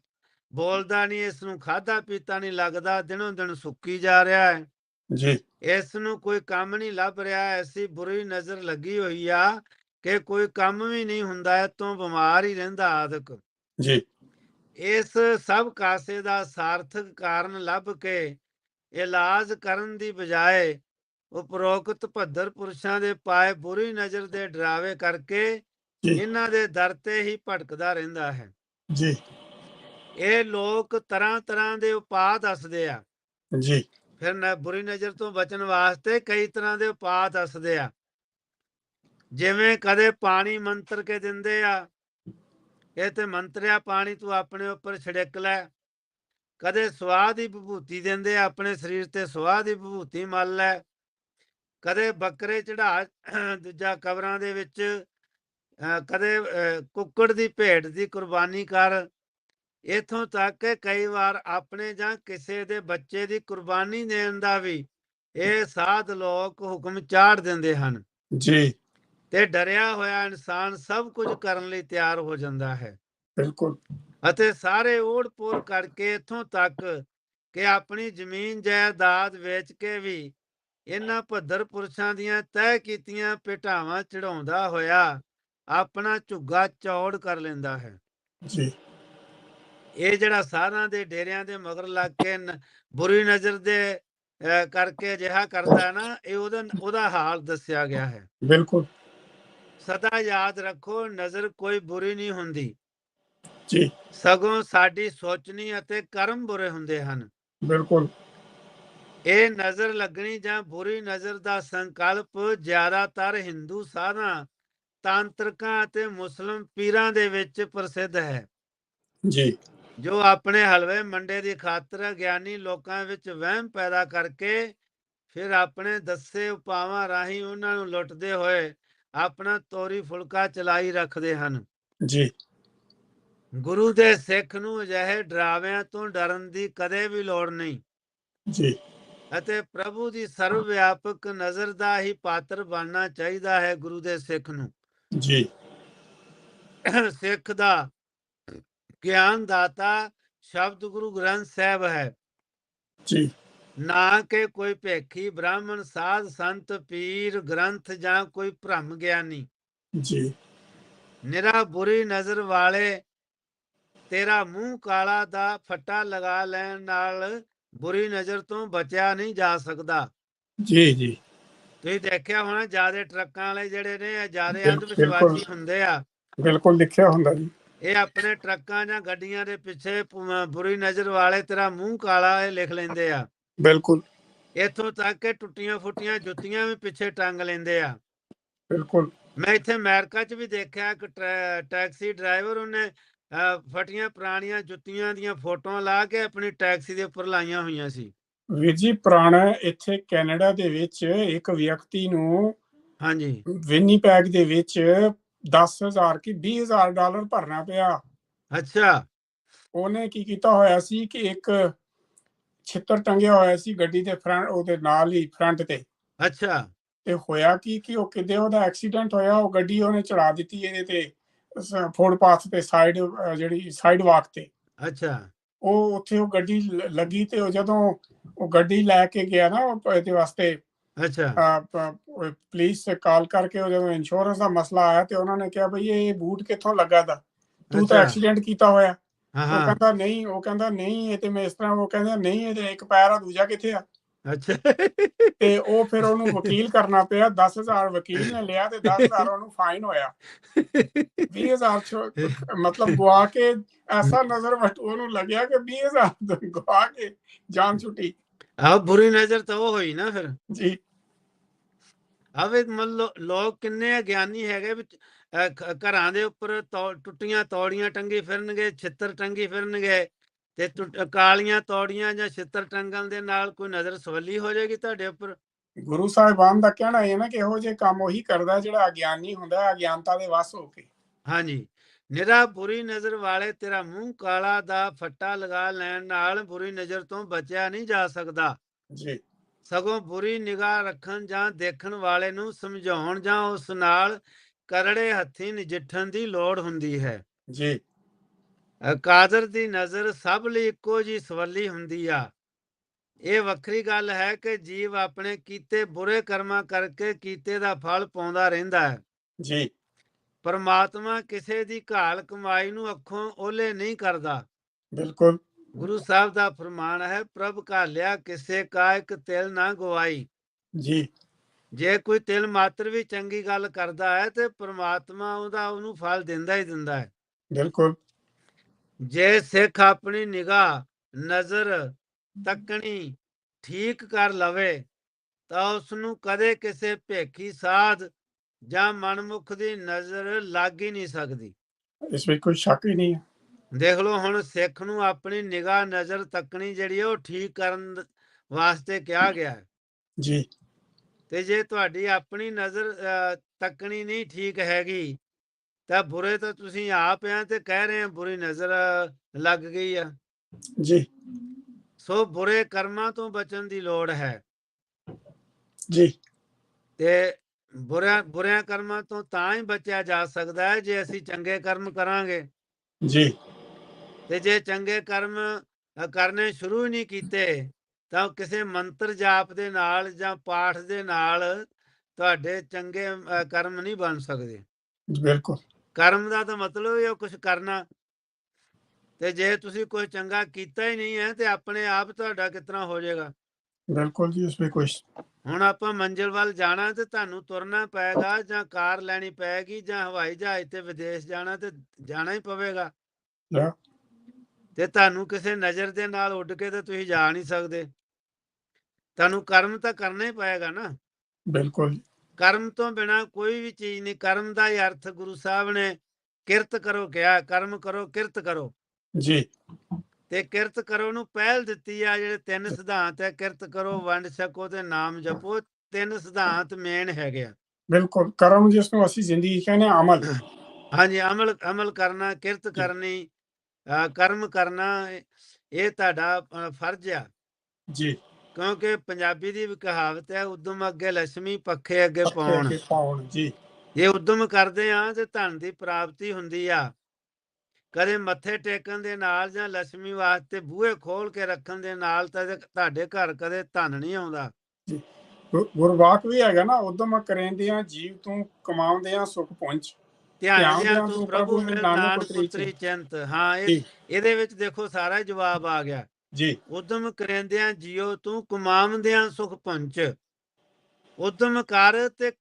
S1: ਬੋਲਦਾ ਨਹੀਂ ਇਸ ਨੂੰ ਖਾਦਾ ਪੀਤਾ ਨਹੀਂ ਲੱਗਦਾ ਦਿਨੋਂ ਦਿਨ ਸੁੱਕੀ ਜਾ ਰਿਹਾ ਹੈ।
S2: ਜੀ।
S1: ਇਸ ਨੂੰ ਕੋਈ ਕੰਮ ਨਹੀਂ ਲੱਭ ਰਿਹਾ ਐਸੀ ਬੁਰੀ ਨਜ਼ਰ ਲੱਗੀ ਹੋਈ ਆ ਕਿ ਕੋਈ ਕੰਮ ਵੀ ਨਹੀਂ ਹੁੰਦਾ ਇਹ ਤੋਂ ਬਿਮਾਰ ਹੀ ਰਹਿੰਦਾ ਆਦਿਕ।
S2: ਜੀ।
S1: ਇਸ ਸਭ ਕਾਸੇ ਦਾ ਸਾਰਥਕ ਕਾਰਨ ਲੱਭ ਕੇ ਇਲਾਜ ਕਰਨ ਦੀ ਬਜਾਏ ਉਪਰੋਕਤ ਭੱਦਰ ਪੁਰਸ਼ਾਂ ਦੇ ਪਾਏ ਬੁਰੀ ਨਜ਼ਰ ਦੇ ਡਰਾਵੇ ਕਰਕੇ ਇਹਨਾਂ ਦੇ ਦਰ ਤੇ ਹੀ ਭਟਕਦਾ ਰਹਿੰਦਾ ਹੈ।
S2: ਜੀ।
S1: ਇਹ ਲੋਕ ਤਰ੍ਹਾਂ ਤਰ੍ਹਾਂ ਦੇ ਉਪਾਅ ਦੱਸਦੇ ਆ।
S2: ਜੀ।
S1: ਫਿਰ ਨ ਬੁਰੀ ਨਜ਼ਰ ਤੋਂ ਬਚਣ ਵਾਸਤੇ ਕਈ ਤਰ੍ਹਾਂ ਦੇ ਉਪਾਅ ਦੱਸਦੇ ਆ। ਜਿਵੇਂ ਕਦੇ ਪਾਣੀ ਮੰਤਰ ਕੇ ਦਿੰਦੇ ਆ ਇਹ ਤੇ ਮੰਤਰਿਆ ਪਾਣੀ ਤੂੰ ਆਪਣੇ ਉੱਪਰ ਛਿੜਕ ਲੈ। ਕਦੇ ਸਵਾਹ ਦੀ ਵਿਭੂਤੀ ਦਿੰਦੇ ਆਪਣੇ ਸਰੀਰ ਤੇ ਸਵਾਹ ਦੀ ਵਿਭੂਤੀ ਮਲ ਲੈ। ਕਦੇ ਬੱਕਰੇ ਚੜਾ, ਦੂਜਾ ਕਬਰਾਂ ਦੇ ਵਿੱਚ ਕਦੇ ਕੁੱਕੜ ਦੀ ਭੇਡ ਦੀ ਕੁਰਬਾਨੀ ਕਰ। ਇਥੋਂ ਤੱਕ ਕਿ ਕਈ ਵਾਰ ਆਪਣੇ ਜਾਂ ਕਿਸੇ ਦੇ ਬੱਚੇ ਦੀ ਕੁਰਬਾਨੀ ਦੇਣ ਦਾ ਵੀ ਇਹ ਸਾਧ ਲੋਕ ਹੁਕਮ ਚਾੜ ਦਿੰਦੇ ਹਨ।
S2: ਜੀ।
S1: ਤੇ ਡਰਿਆ ਹੋਇਆ ਇਨਸਾਨ ਸਭ ਕੁਝ ਕਰਨ ਲਈ ਤਿਆਰ ਹੋ ਜਾਂਦਾ ਹੈ।
S2: ਬਿਲਕੁਲ।
S1: ਅਤੇ ਸਾਰੇ ਓੜ-ਪੋੜ ਕਰਕੇ ਇਥੋਂ ਤੱਕ ਕਿ ਆਪਣੀ ਜ਼ਮੀਨ ਜਾਇਦਾਦ ਵੇਚ ਕੇ ਵੀ ਇਹਨਾਂ ਭੱਦਰ ਪੁਰਸ਼ਾਂ ਦੀਆਂ ਤੈਅ ਕੀਤੀਆਂ ਭੇਟਾਵਾਂ ਚੜਾਉਂਦਾ ਹੋਇਆ ਆਪਣਾ ਝੁੱਗਾ ਚੌੜ ਕਰ ਲੈਂਦਾ ਹੈ।
S2: ਜੀ।
S1: ਇਹ ਜਿਹੜਾ ਸਾਧਾਂ ਦੇ ਡੇਰਿਆਂ ਦੇ ਮਗਰ ਲੱਗ ਕੇ ਬੁਰੀ ਨਜ਼ਰ ਦੇ ਕਰਕੇ ਅਜਿਹਾ ਕਰਦਾ ਹੈ ਨਾ ਇਹ ਉਹਦਾ ਉਹਦਾ ਹਾਲ ਦੱਸਿਆ ਗਿਆ ਹੈ।
S2: ਬਿਲਕੁਲ।
S1: ਸਦਾ ਯਾਦ ਰੱਖੋ ਨਜ਼ਰ ਕੋਈ ਬੁਰੀ ਨਹੀਂ ਹੁੰਦੀ।
S2: ਜੀ।
S1: ਸਗੋਂ ਸਾਡੀ ਸੋਚਣੀ ਅਤੇ ਕਰਮ ਬੁਰੇ ਹੁੰਦੇ ਹਨ।
S2: ਬਿਲਕੁਲ।
S1: ਇਹ ਨਜ਼ਰ ਲੱਗਣੀ ਜਾਂ ਬੁਰੀ ਨਜ਼ਰ ਦਾ ਸੰਕਲਪ ਜ਼ਿਆਦਾਤਰ ਹਿੰਦੂ ਸਾਧਾਂ ਤਾਂਤਰਿਕਾਂ ਅਤੇ ਮੁਸਲਮ ਪੀਰਾਂ ਦੇ ਵਿੱਚ ਪ੍ਰਸਿੱਧ ਹੈ।
S2: ਜੀ।
S1: ਜੋ ਆਪਣੇ ਹਲਵੇ ਮੰਡੇ ਦੀ ਖਾਤਰ ਗਿਆਨੀ ਲੋਕਾਂ ਵਿੱਚ ਵਹਿਮ ਪੈਦਾ ਕਰਕੇ ਫਿਰ ਆਪਣੇ ਦੱਸੇ ਉਪਾਵਾਂ ਰਾਹੀਂ ਉਹਨਾਂ ਨੂੰ ਲੁੱਟਦੇ ਹੋਏ ਆਪਣਾ ਤੋਰੀ ਫੁਲਕਾ ਚਲਾਈ ਰੱਖਦੇ ਹਨ।
S2: ਜੀ।
S1: ਗੁਰੂ ਦੇ ਸਿੱਖ ਨੂੰ ਅਜਿਹੇ ਡਰਾਵਿਆਂ ਤੋਂ ਡਰਨ ਦੀ ਕਦੇ ਵੀ ਲੋੜ ਨਹੀਂ।
S2: ਜੀ।
S1: ਅਤੇ ਪ੍ਰਭੂ ਦੀ ਸਰਵ ਵਿਆਪਕ ਨਜ਼ਰ ਦਾ ਹੀ ਪਾਤਰ ਬਣਨਾ ਚਾਹੀਦਾ ਹੈ ਗੁਰੂ ਦੇ ਸਿੱਖ ਨੂੰ।
S2: ਜੀ।
S1: ਸਿੱਖ ਦਾ ਗਿਆਨ ਦਾਤਾ ਸ਼ਬਦ ਗੁਰੂ ਗ੍ਰੰਥ ਸਾਹਿਬ ਹੈ।
S2: ਜੀ।
S1: ਨਾ ਕਿ ਕੋਈ ਭੇਖੀ ਬ੍ਰਾਹਮਣ ਸਾਧ ਸੰਤ ਪੀਰ ਗ੍ਰੰਥ ਜਾਂ ਕੋਈ ਭ੍ਰਮ ਗਿਆਨੀ।
S2: ਜੀ।
S1: ਨਿਰਾ ਬੁਰੀ ਨਜ਼ਰ ਵਾਲੇ ਤੇਰਾ ਮੂੰਹ ਕਾਲਾ ਦਾ ਫੱਟਾ ਲਗਾ ਲੈਣ ਨਾਲ ਬੁਰੀ ਨਜ਼ਰ ਤੋਂ ਬਚਿਆ ਨਹੀਂ ਜਾ ਸਕਦਾ।
S2: ਜੀ ਜੀ।
S1: ਤੁਸੀਂ ਦੇਖਿਆ ਹੋਣਾ ਜਿਆਦੇ ਟਰੱਕਾਂ ਵਾਲੇ ਜਿਹੜੇ ਨੇ ਇਹ ਜਿਆਦੇ ਅੰਧ ਵਿਸ਼ਵਾਸੀ। ਹੁੰਦੇ ਆ।
S2: ਬਿਲਕੁਲ ਲਿਖਿਆ ਹੁੰਦਾ ਜੀ।
S1: ਇਹ ਆਪਣੇ ਟਰੱਕਾਂ ਜਾਂ ਗੱਡੀਆਂ ਦੇ ਪਿੱਛੇ ਬੁਰੀ ਨਜ਼ਰ ਵਾਲੇ ਤੇਰਾ ਮੂੰਹ ਕਾਲਾ ਇਹ ਲਿਖ ਲੈਂਦੇ ਆ।
S2: ਬਿਲਕੁਲ।
S1: ਇੱਥੋਂ ਤੱਕ ਕਿ ਟੁੱਟੀਆਂ ਫੁੱਟੀਆਂ ਜੁੱਤੀਆਂ ਵੀ ਪਿੱਛੇ ਟੰਗ ਲੈਂਦੇ ਆ।
S2: ਬਿਲਕੁਲ।
S1: ਮੈਂ ਇੱਥੇ ਅਮਰੀਕਾ 'ਚ ਵੀ ਦੇਖਿਆ ਟਰੈ- ਟੈਕਸੀ ਡਰਾਈਵਰ ਉਹਨੇ ਫਟੀਆਂ ਪੁਰਾਣੀਆਂ ਜੁੱਤੀਆਂ ਦੀਆਂ ਫੋਟੋਆਂ ਲਾ ਕੇ ਆਪਣੀ ਟੈਕਸੀ ਦੇ ਉੱਪਰ ਲਾਈਆਂ ਹੋਈਆਂ ਸੀ।
S2: ਵੀਰ ਜੀ ਪੁਰਾਣਾ ਇੱਥੇ ਕੈਨੇਡਾ ਦੇ ਵਿੱਚ ਇੱਕ ਵਿਅਕਤੀ ਨੂੰ
S1: ਹਾਂਜੀ।
S2: ਵਿਨੀਪੈਗ ਦੇ ਵਿੱਚ 10000 ਕੀ 20000 ਡਾਲਰ ਭਰਨਾ ਪਿਆ।
S1: ਅੱਛਾ।
S2: ਉਹਨੇ ਕੀ ਕੀਤਾ ਹੋਇਆ ਸੀ ਕਿ ਇੱਕ ਛਿੱਤਰ ਟੰਗਿਆ ਹੋਇਆ ਸੀ ਗੱਡੀ ਦੇ ਫਰੰਟ ਉਹਦੇ ਨਾਲ ਹੀ ਫਰੰਟ ਤੇ।
S1: ਅੱਛਾ।
S2: ਤੇ ਹੋਇਆ ਕੀ ਕਿ ਉਹ ਕਿਤੇ ਉਹਦਾ ਐਕਸੀਡੈਂਟ ਹੋਇਆ ਉਹ ਗੱਡੀ ਉਹਨੇ ਚੜਾ ਦਿੱਤੀ ਇਹਦੇ ਤੇ ਫੁੱਟਪਾਥ ਤੇ ਸਾਈਡ ਜਿਹੜੀ ਸਾਈਡ ਵਾਕ ਤੇ।
S1: ਅੱਛਾ।
S2: ਉਹ ਉੱਥੇ ਉਹ ਗੱਡੀ ਲੱਗੀ ਤੇ ਉਹ ਜਦੋਂ ਉਹ ਗੱਡੀ ਲੈ ਕੇ ਗਿਆ ਨਾ ਉਹ ਇਹਦੇ ਵਾਸਤੇ
S1: ਅੱਛਾ।
S2: ਪੁਲਿਸ ਸੇ ਕਾਲ ਕਰਕੇ ਉਹ ਜਦੋਂ ਇੰਸ਼ੋਰੈਂਸ ਦਾ ਮਸਲਾ ਆਇਆ ਤੇ ਉਹਨਾਂ ਨੇ ਕਿਹਾ ਭਈ ਇਹ ਬੂਟ ਕਿੱਥੋਂ ਲੱਗਾ ਦਾ ਤੂੰ ਤਾਂ। ਐਕਸੀਡੈਂਟ ਕੀਤਾ ਹੋਇਆ।
S1: ਹਾਂ
S2: ਉਹ
S1: ਹਾਂ।
S2: ਕਹਿੰਦਾ ਨਹੀਂ ਉਹ ਕਹਿੰਦਾ ਨਹੀਂ ਇਹ ਤੇ ਮੈਂ ਇਸ ਤਰ੍ਹਾਂ ਉਹ ਕਹਿੰਦਾ ਨਹੀਂ ਇਹ ਤੇ ਇੱਕ ਪੈਰ ਆ ਦੂਜਾ ਕਿੱਥੇ ਆ?
S1: ਅੱਛਾ।
S2: ਤੇ ਉਹ ਫਿਰ ਉਹਨੂੰ ਵਕੀਲ ਕਰਨਾ ਪਿਆ 10000 ਵਕੀਲ ਨੇ ਲਿਆ ਤੇ 10000 ਉਹਨੂੰ ਫਾਈਨ ਹੋਇਆ। 20000 ਛੋ- ਮਤਲਬ ਗਵਾ ਕੇ ਐਸਾ ਨਜ਼ਰ ਵਟ ਉਹਨੂੰ ਲੱਗਿਆ ਕਿ 20000 ਗਵਾ ਕੇ ਜਾਨ ਛੁੱਟੀ।
S1: ਆਹ ਬੁਰੀ ਨਜ਼ਰ ਤਾਂ ਉਹ ਹੋਈ ਨਾ ਫਿਰ।
S2: ਜੀ।
S1: ਆਵੇ ਮੰਨ ਲਓ ਲੋਕ ਕਿੰਨੇ ਗਿਆਨੀ ਹੈਗੇ ਵਿੱਚ ਘਰਾਂ ਦੇ ਉੱਪਰ ਟੁੱਟੀਆਂ ਤੌੜੀਆਂ ਟੰਗੀ ਫਿਰਨਗੇ ਛਿੱਤਰ ਟੰਗੀ ਫਿਰਨਗੇ ਤੇ ਕਾਲੀਆਂ ਤੌੜੀਆਂ ਜਾਂ ਛਿੱਤਰ ਟੰਗਣ ਦੇ ਨਾਲ ਕੋਈ ਨਜ਼ਰ ਸਵੱਲੀ ਹੋ ਜਾਏਗੀ ਤੁਹਾਡੇ ਉੱਪਰ?
S2: ਗੁਰੂ ਸਾਹਿਬਾਨ ਦਾ ਕਹਿਣਾ ਇਹ ਹੈ ਨਾ ਕਿ ਇਹੋ ਜਿਹੇ ਕੰਮ ਉਹੀ ਕਰਦਾ ਜਿਹੜਾ ਅਗਿਆਨੀ ਹੁੰਦਾ ਅਗਿਆਨਤਾ ਦੇ ਵਸ ਹੋ ਕੇ।
S1: ਹਾਂਜੀ। ਨਿਰਾ ਬੁਰੀ ਨਜ਼ਰ ਵਾਲੇ ਤੇਰਾ ਮੂੰਹ ਕਾਲਾ ਦਾ ਫੱਟਾ ਲਗਾ ਲੈਣ ਨਾਲ ਬੁਰੀ ਨਜ਼ਰ ਤੋਂ ਬਚਿਆ ਨਹੀਂ ਜਾ ਸਕਦਾ।
S2: ਜੀ।
S1: ਸਗੋਂ ਬੁਰੀ ਨਿਗਾਹ ਰੱਖਣ ਜਾਂ ਦੇਖਣ ਵਾਲੇ ਨੂੰ ਸਮਝਾਉਣ ਜਾਂ ਉਸ ਨਾਲ ਕਰੜੇ ਹੱਥੀਂ ਨਜਿੱਠਣ ਦੀ ਲੋੜ ਹੁੰਦੀ ਹੈ।
S2: ਜੀ।
S1: ਕਾਦਰ ਦੀ ਨਜ਼ਰ ਸਭ ਲਈ ਇੱਕੋ ਜੀ ਸਵੱਲੀ ਹੁੰਦੀ ਆ। ਇਹ ਵੱਖਰੀ ਗੱਲ ਹੈ ਕਿ ਜੀਵ ਆਪਣੇ ਕੀਤੇ ਬੁਰੇ ਕਰਮਾਂ ਕਰਕੇ ਕੀਤੇ ਦਾ ਫਲ ਪਾਉਂਦਾ ਰਹਿੰਦਾ ਹੈ।
S2: ਜੀ।
S1: ਪਰਮਾਤਮਾ ਕਿਸੇ ਦੀ ਘਾਲ ਕਮਾਈ ਨੂੰ ਅੱਖੋਂ ਓਲੇ ਨਹੀਂ ਕਰਦਾ।
S2: ਬਿਲਕੁਲ।
S1: ਗੁਰੂ ਸਾਹਿਬ ਦਾ ਫਰਮਾਨ ਹੈ ਪ੍ਰਭ ਘਾਲਿਆ ਕਿਸੇ ਕਾ ਇੱਕ ਤਿਲ ਨਾ ਗਵਾਈ।
S2: ਜੀ।
S1: ਜੇ ਕੋਈ ਤਿਲ ਮਾਤਰ ਵੀ ਚੰਗੀ ਗੱਲ ਕਰਦਾ ਹੈ ਤੇ ਪ੍ਰਮਾਤਮਾ ਉਹਦਾ ਉਹਨੂੰ ਫਲ ਦਿੰਦਾ ਹੀ ਦਿੰਦਾ ਹੈ।
S2: ਬਿਲਕੁਲ।
S1: ਜੇ ਸਿੱਖ ਆਪਣੀ ਨਿਗਾਹ ਨਜ਼ਰ ਤੱਕਣੀ ਠੀਕ ਕਰ ਲਵੇ ਤਾਂ ਉਸ ਨੂੰ ਕਦੇ ਕਿਸੇ ਭੇਖੀ ਸਾਧ ਜਾਂ ਮਨਮੁਖ ਦੀ ਨਜ਼ਰ ਲੱਗ ਹੀ ਨਹੀਂ ਸਕਦੀ।
S2: ਇਸ ਵਿੱਚ ਕੋਈ ਸ਼ੱਕ ਹੀ ਨਹੀਂ ਹੈ।
S1: ਦੇਖ ਲਓ ਹੁਣ ਸਿੱਖ ਨੂੰ ਆਪਣੀ ਨਿਗਾਹ ਨਜ਼ਰ ਤੱਕਣੀ ਜਿਹੜੀ ਉਹ ਠੀਕ ਕਰਨ ਵਾਸਤੇ ਕਿਹਾ ਗਿਆ ਹੈ।
S2: ਜੀ।
S1: ਤੇ ਜੇ ਤੁਹਾਡੀ ਆਪਣੀ ਨਜ਼ਰ ਤੱਕਣੀ ਨਹੀਂ ਠੀਕ ਹੈਗੀ ਤਾਂ ਬੁਰੇ ਤਾਂ ਤੁਸੀਂ ਆਪ ਆ ਤੇ ਕਹਿ ਰਹੇ ਆ ਬੁਰੀ ਨਜ਼ਰ ਲੱਗ ਗਈ ਆ।
S2: ਜੀ।
S1: ਸੋ ਬੁਰੇ ਕਰਮਾਂ ਤੋਂ ਬਚਣ ਦੀ ਲੋੜ ਹੈ।
S2: ਜੀ।
S1: ਤੇ ਬੁਰਿਆਂ ਬੁਰਿਆਂ ਕਰਮਾਂ ਤੋਂ ਤਾਂ ਹੀ ਬਚਿਆ ਜਾ ਸਕਦਾ ਹੈ ਜੇ ਅਸੀਂ ਚੰਗੇ ਕਰਮ ਕਰਾਂਗੇ।
S2: ਜੀ।
S1: ਤੇ ਜੇ ਚੰਗੇ ਕਰਮ ਕਰਨੇ ਸ਼ੁਰੂ ਹੀ ਨਹੀਂ ਕੀਤੇ ਤਾਂ ਕਿਸੇ ਮੰਤਰ ਜਾਪ ਦੇ ਨਾਲ ਜਾਂ ਪਾਠ ਦੇ ਨਾਲ ਤੁਹਾਡੇ ਚੰਗੇ ਕਰਮ ਨਹੀਂ ਬਣ ਸਕਦੇ।
S2: ਬਿਲਕੁਲ।
S1: ਕਰਮ ਦਾ ਤਾਂ ਮਤਲਬ ਇਹ ਕੁਝ ਕਰਨਾ। ਤੇ ਜੇ ਤੁਸੀਂ ਕੋਈ ਚੰਗਾ ਕੀਤਾ ਹੀ ਨਹੀਂ ਹੈ ਤੇ ਆਪਣੇ ਆਪ ਤੁਹਾਡਾ ਕਿਤਨਾ ਹੋ ਜਾਏਗਾ?
S2: ਬਿਲਕੁਲ ਜੀ ਇਸ ਵਿੱਚ ਕੁਝ
S1: ਹੁਣ ਆਪਾਂ ਮੰਜ਼ਿਲ ਵੱਲ ਜਾਣਾ ਤੇ ਤੁਹਾਨੂੰ ਤੁਰਨਾ ਪਏਗਾ ਜਾਂ ਕਾਰ ਲੈਣੀ ਪਏਗੀ ਜਾਂ ਹਵਾਈ ਜਹਾਜ਼ ਤੇ ਵਿਦੇਸ਼ ਜਾਣਾ ਤੇ ਜਾਣਾ ਹੀ ਪਵੇਗਾ। ਤੇ ਤੁਹਾਨੂੰ ਕਿਸੇ ਨਜ਼ਰ ਦੇ ਨਾਲ ਉੱਡ ਕੇ ਤੇ ਤੁਸੀਂ ਜਾ ਨਹੀਂ ਸਕਦੇ। ਤੁਹਾਨੂੰ ਕਰਮ ਤਾਂ ਕਰਨਾ ਹੀ ਪਏਗਾ ਨਾ।
S2: ਬਿਲਕੁਲ।
S1: ਕਰਮ ਤੋਂ ਬਿਨਾ ਕੋਈ ਵੀ ਚੀਜ਼ ਨਹੀਂ। ਕਰਮ ਦਾ ਹੀ ਅਰਥ ਗੁਰੂ ਸਾਹਿਬ ਨੇ ਕਿਰਤ ਕਰੋ ਕਿਹਾ ਕਰਮ ਕਰੋ ਕਿਰਤ ਕਰੋ।
S2: ਜੀ।
S1: ਤੇ ਕਿਰਤ ਕਰੋ ਨੂੰ ਪਹਿਲ ਦਿੱਤੀ ਆ ਜਿਹੜੇ ਤਿੰਨ ਸਿਧਾਂਤ ਹੈ ਕਿਰਤ ਕਰੋ ਵੰਡ ਛਕੋ ਤੇ ਨਾਮ ਜਪੋ ਤਿੰਨ ਸਿਧਾਂਤ ਮੇਨ ਹੈਗੇ ਆ।
S2: ਬਿਲਕੁਲ। ਕਰਮ ਜਿਸ ਨੂੰ ਅਸੀਂ ਜ਼ਿੰਦਗੀ ਕਹਿੰਦੇ ਅਮਲ।
S1: ਹਾਂਜੀ ਅਮਲ ਅਮਲ ਕਰਨਾ ਕਿਰਤ ਕਰਨੀ ਕਰਮ ਕਰਨਾ ਇਹ- ਤੁਹਾਡਾ ਫਰਜ਼ ਆ।
S2: ਜੀ।
S1: ਕਿਉਂਕਿ ਪੰਜਾਬੀ ਦੀ ਵੀ ਕਹਾਵਤ ਹੈ ਉਦਮ ਅੱਗੇ ਲక్ష్ਮੀ ਪੱਖੇ ਅੱਗੇ ਪਾਉਣ।
S2: ਜੀ।
S1: ਜੇ ਉਦਮ ਕਰਦੇ ਆ ਤੇ ਧਨ ਦੀ ਪ੍ਰਾਪਤੀ ਹੁੰਦੀ ਆ। ਕਦੇ ਮੱਥੇ ਟੇਕਣ ਦੇ ਨਾਲ ਜਾਂ ਲక్ష్ਮੀ ਵਾਸਤੇ ਬੂਹੇ ਖੋਲ ਕੇ ਰੱਖਣ ਦੇ ਨਾਲ ਤਾਂ ਤੁਹਾਡੇ ਘਰ ਕਦੇ ਧਨ ਨਹੀਂ ਆਉਂਦਾ।
S2: ਗੁਰਵਾਕ ਵੀ ਹੈਗਾ ਨਾ ਉਦਮ ਕਰੇਂਦਿਆਂ ਜੀਵ ਤੋਂ ਕਮਾਉਂਦਿਆਂ ਸੁਖ ਪਹੁੰਚ
S1: ਧਿਆਨ ਤੂੰ ਪ੍ਰਭੂ ਮੇਰੇ
S2: ਨਾਨਕ ਪੁੱਤਰੀ
S1: ਚਿੰਤ। ਹਾਂ ਇਹ ਇਹਦੇ ਵਿੱਚ ਦੇਖੋ ਸਾਰਾ ਜਵਾਬ ਆ ਗਿਆ।
S2: ਜੀ।
S1: ਉਦਮ ਕਰੇਂਦਿਆਂ ਜਿਉ ਤੂੰ ਕਮਾਉਂਦਿਆਂ ਸੁਖ ਪੰਚ ਉਦਮ ਕਰ ਤੇ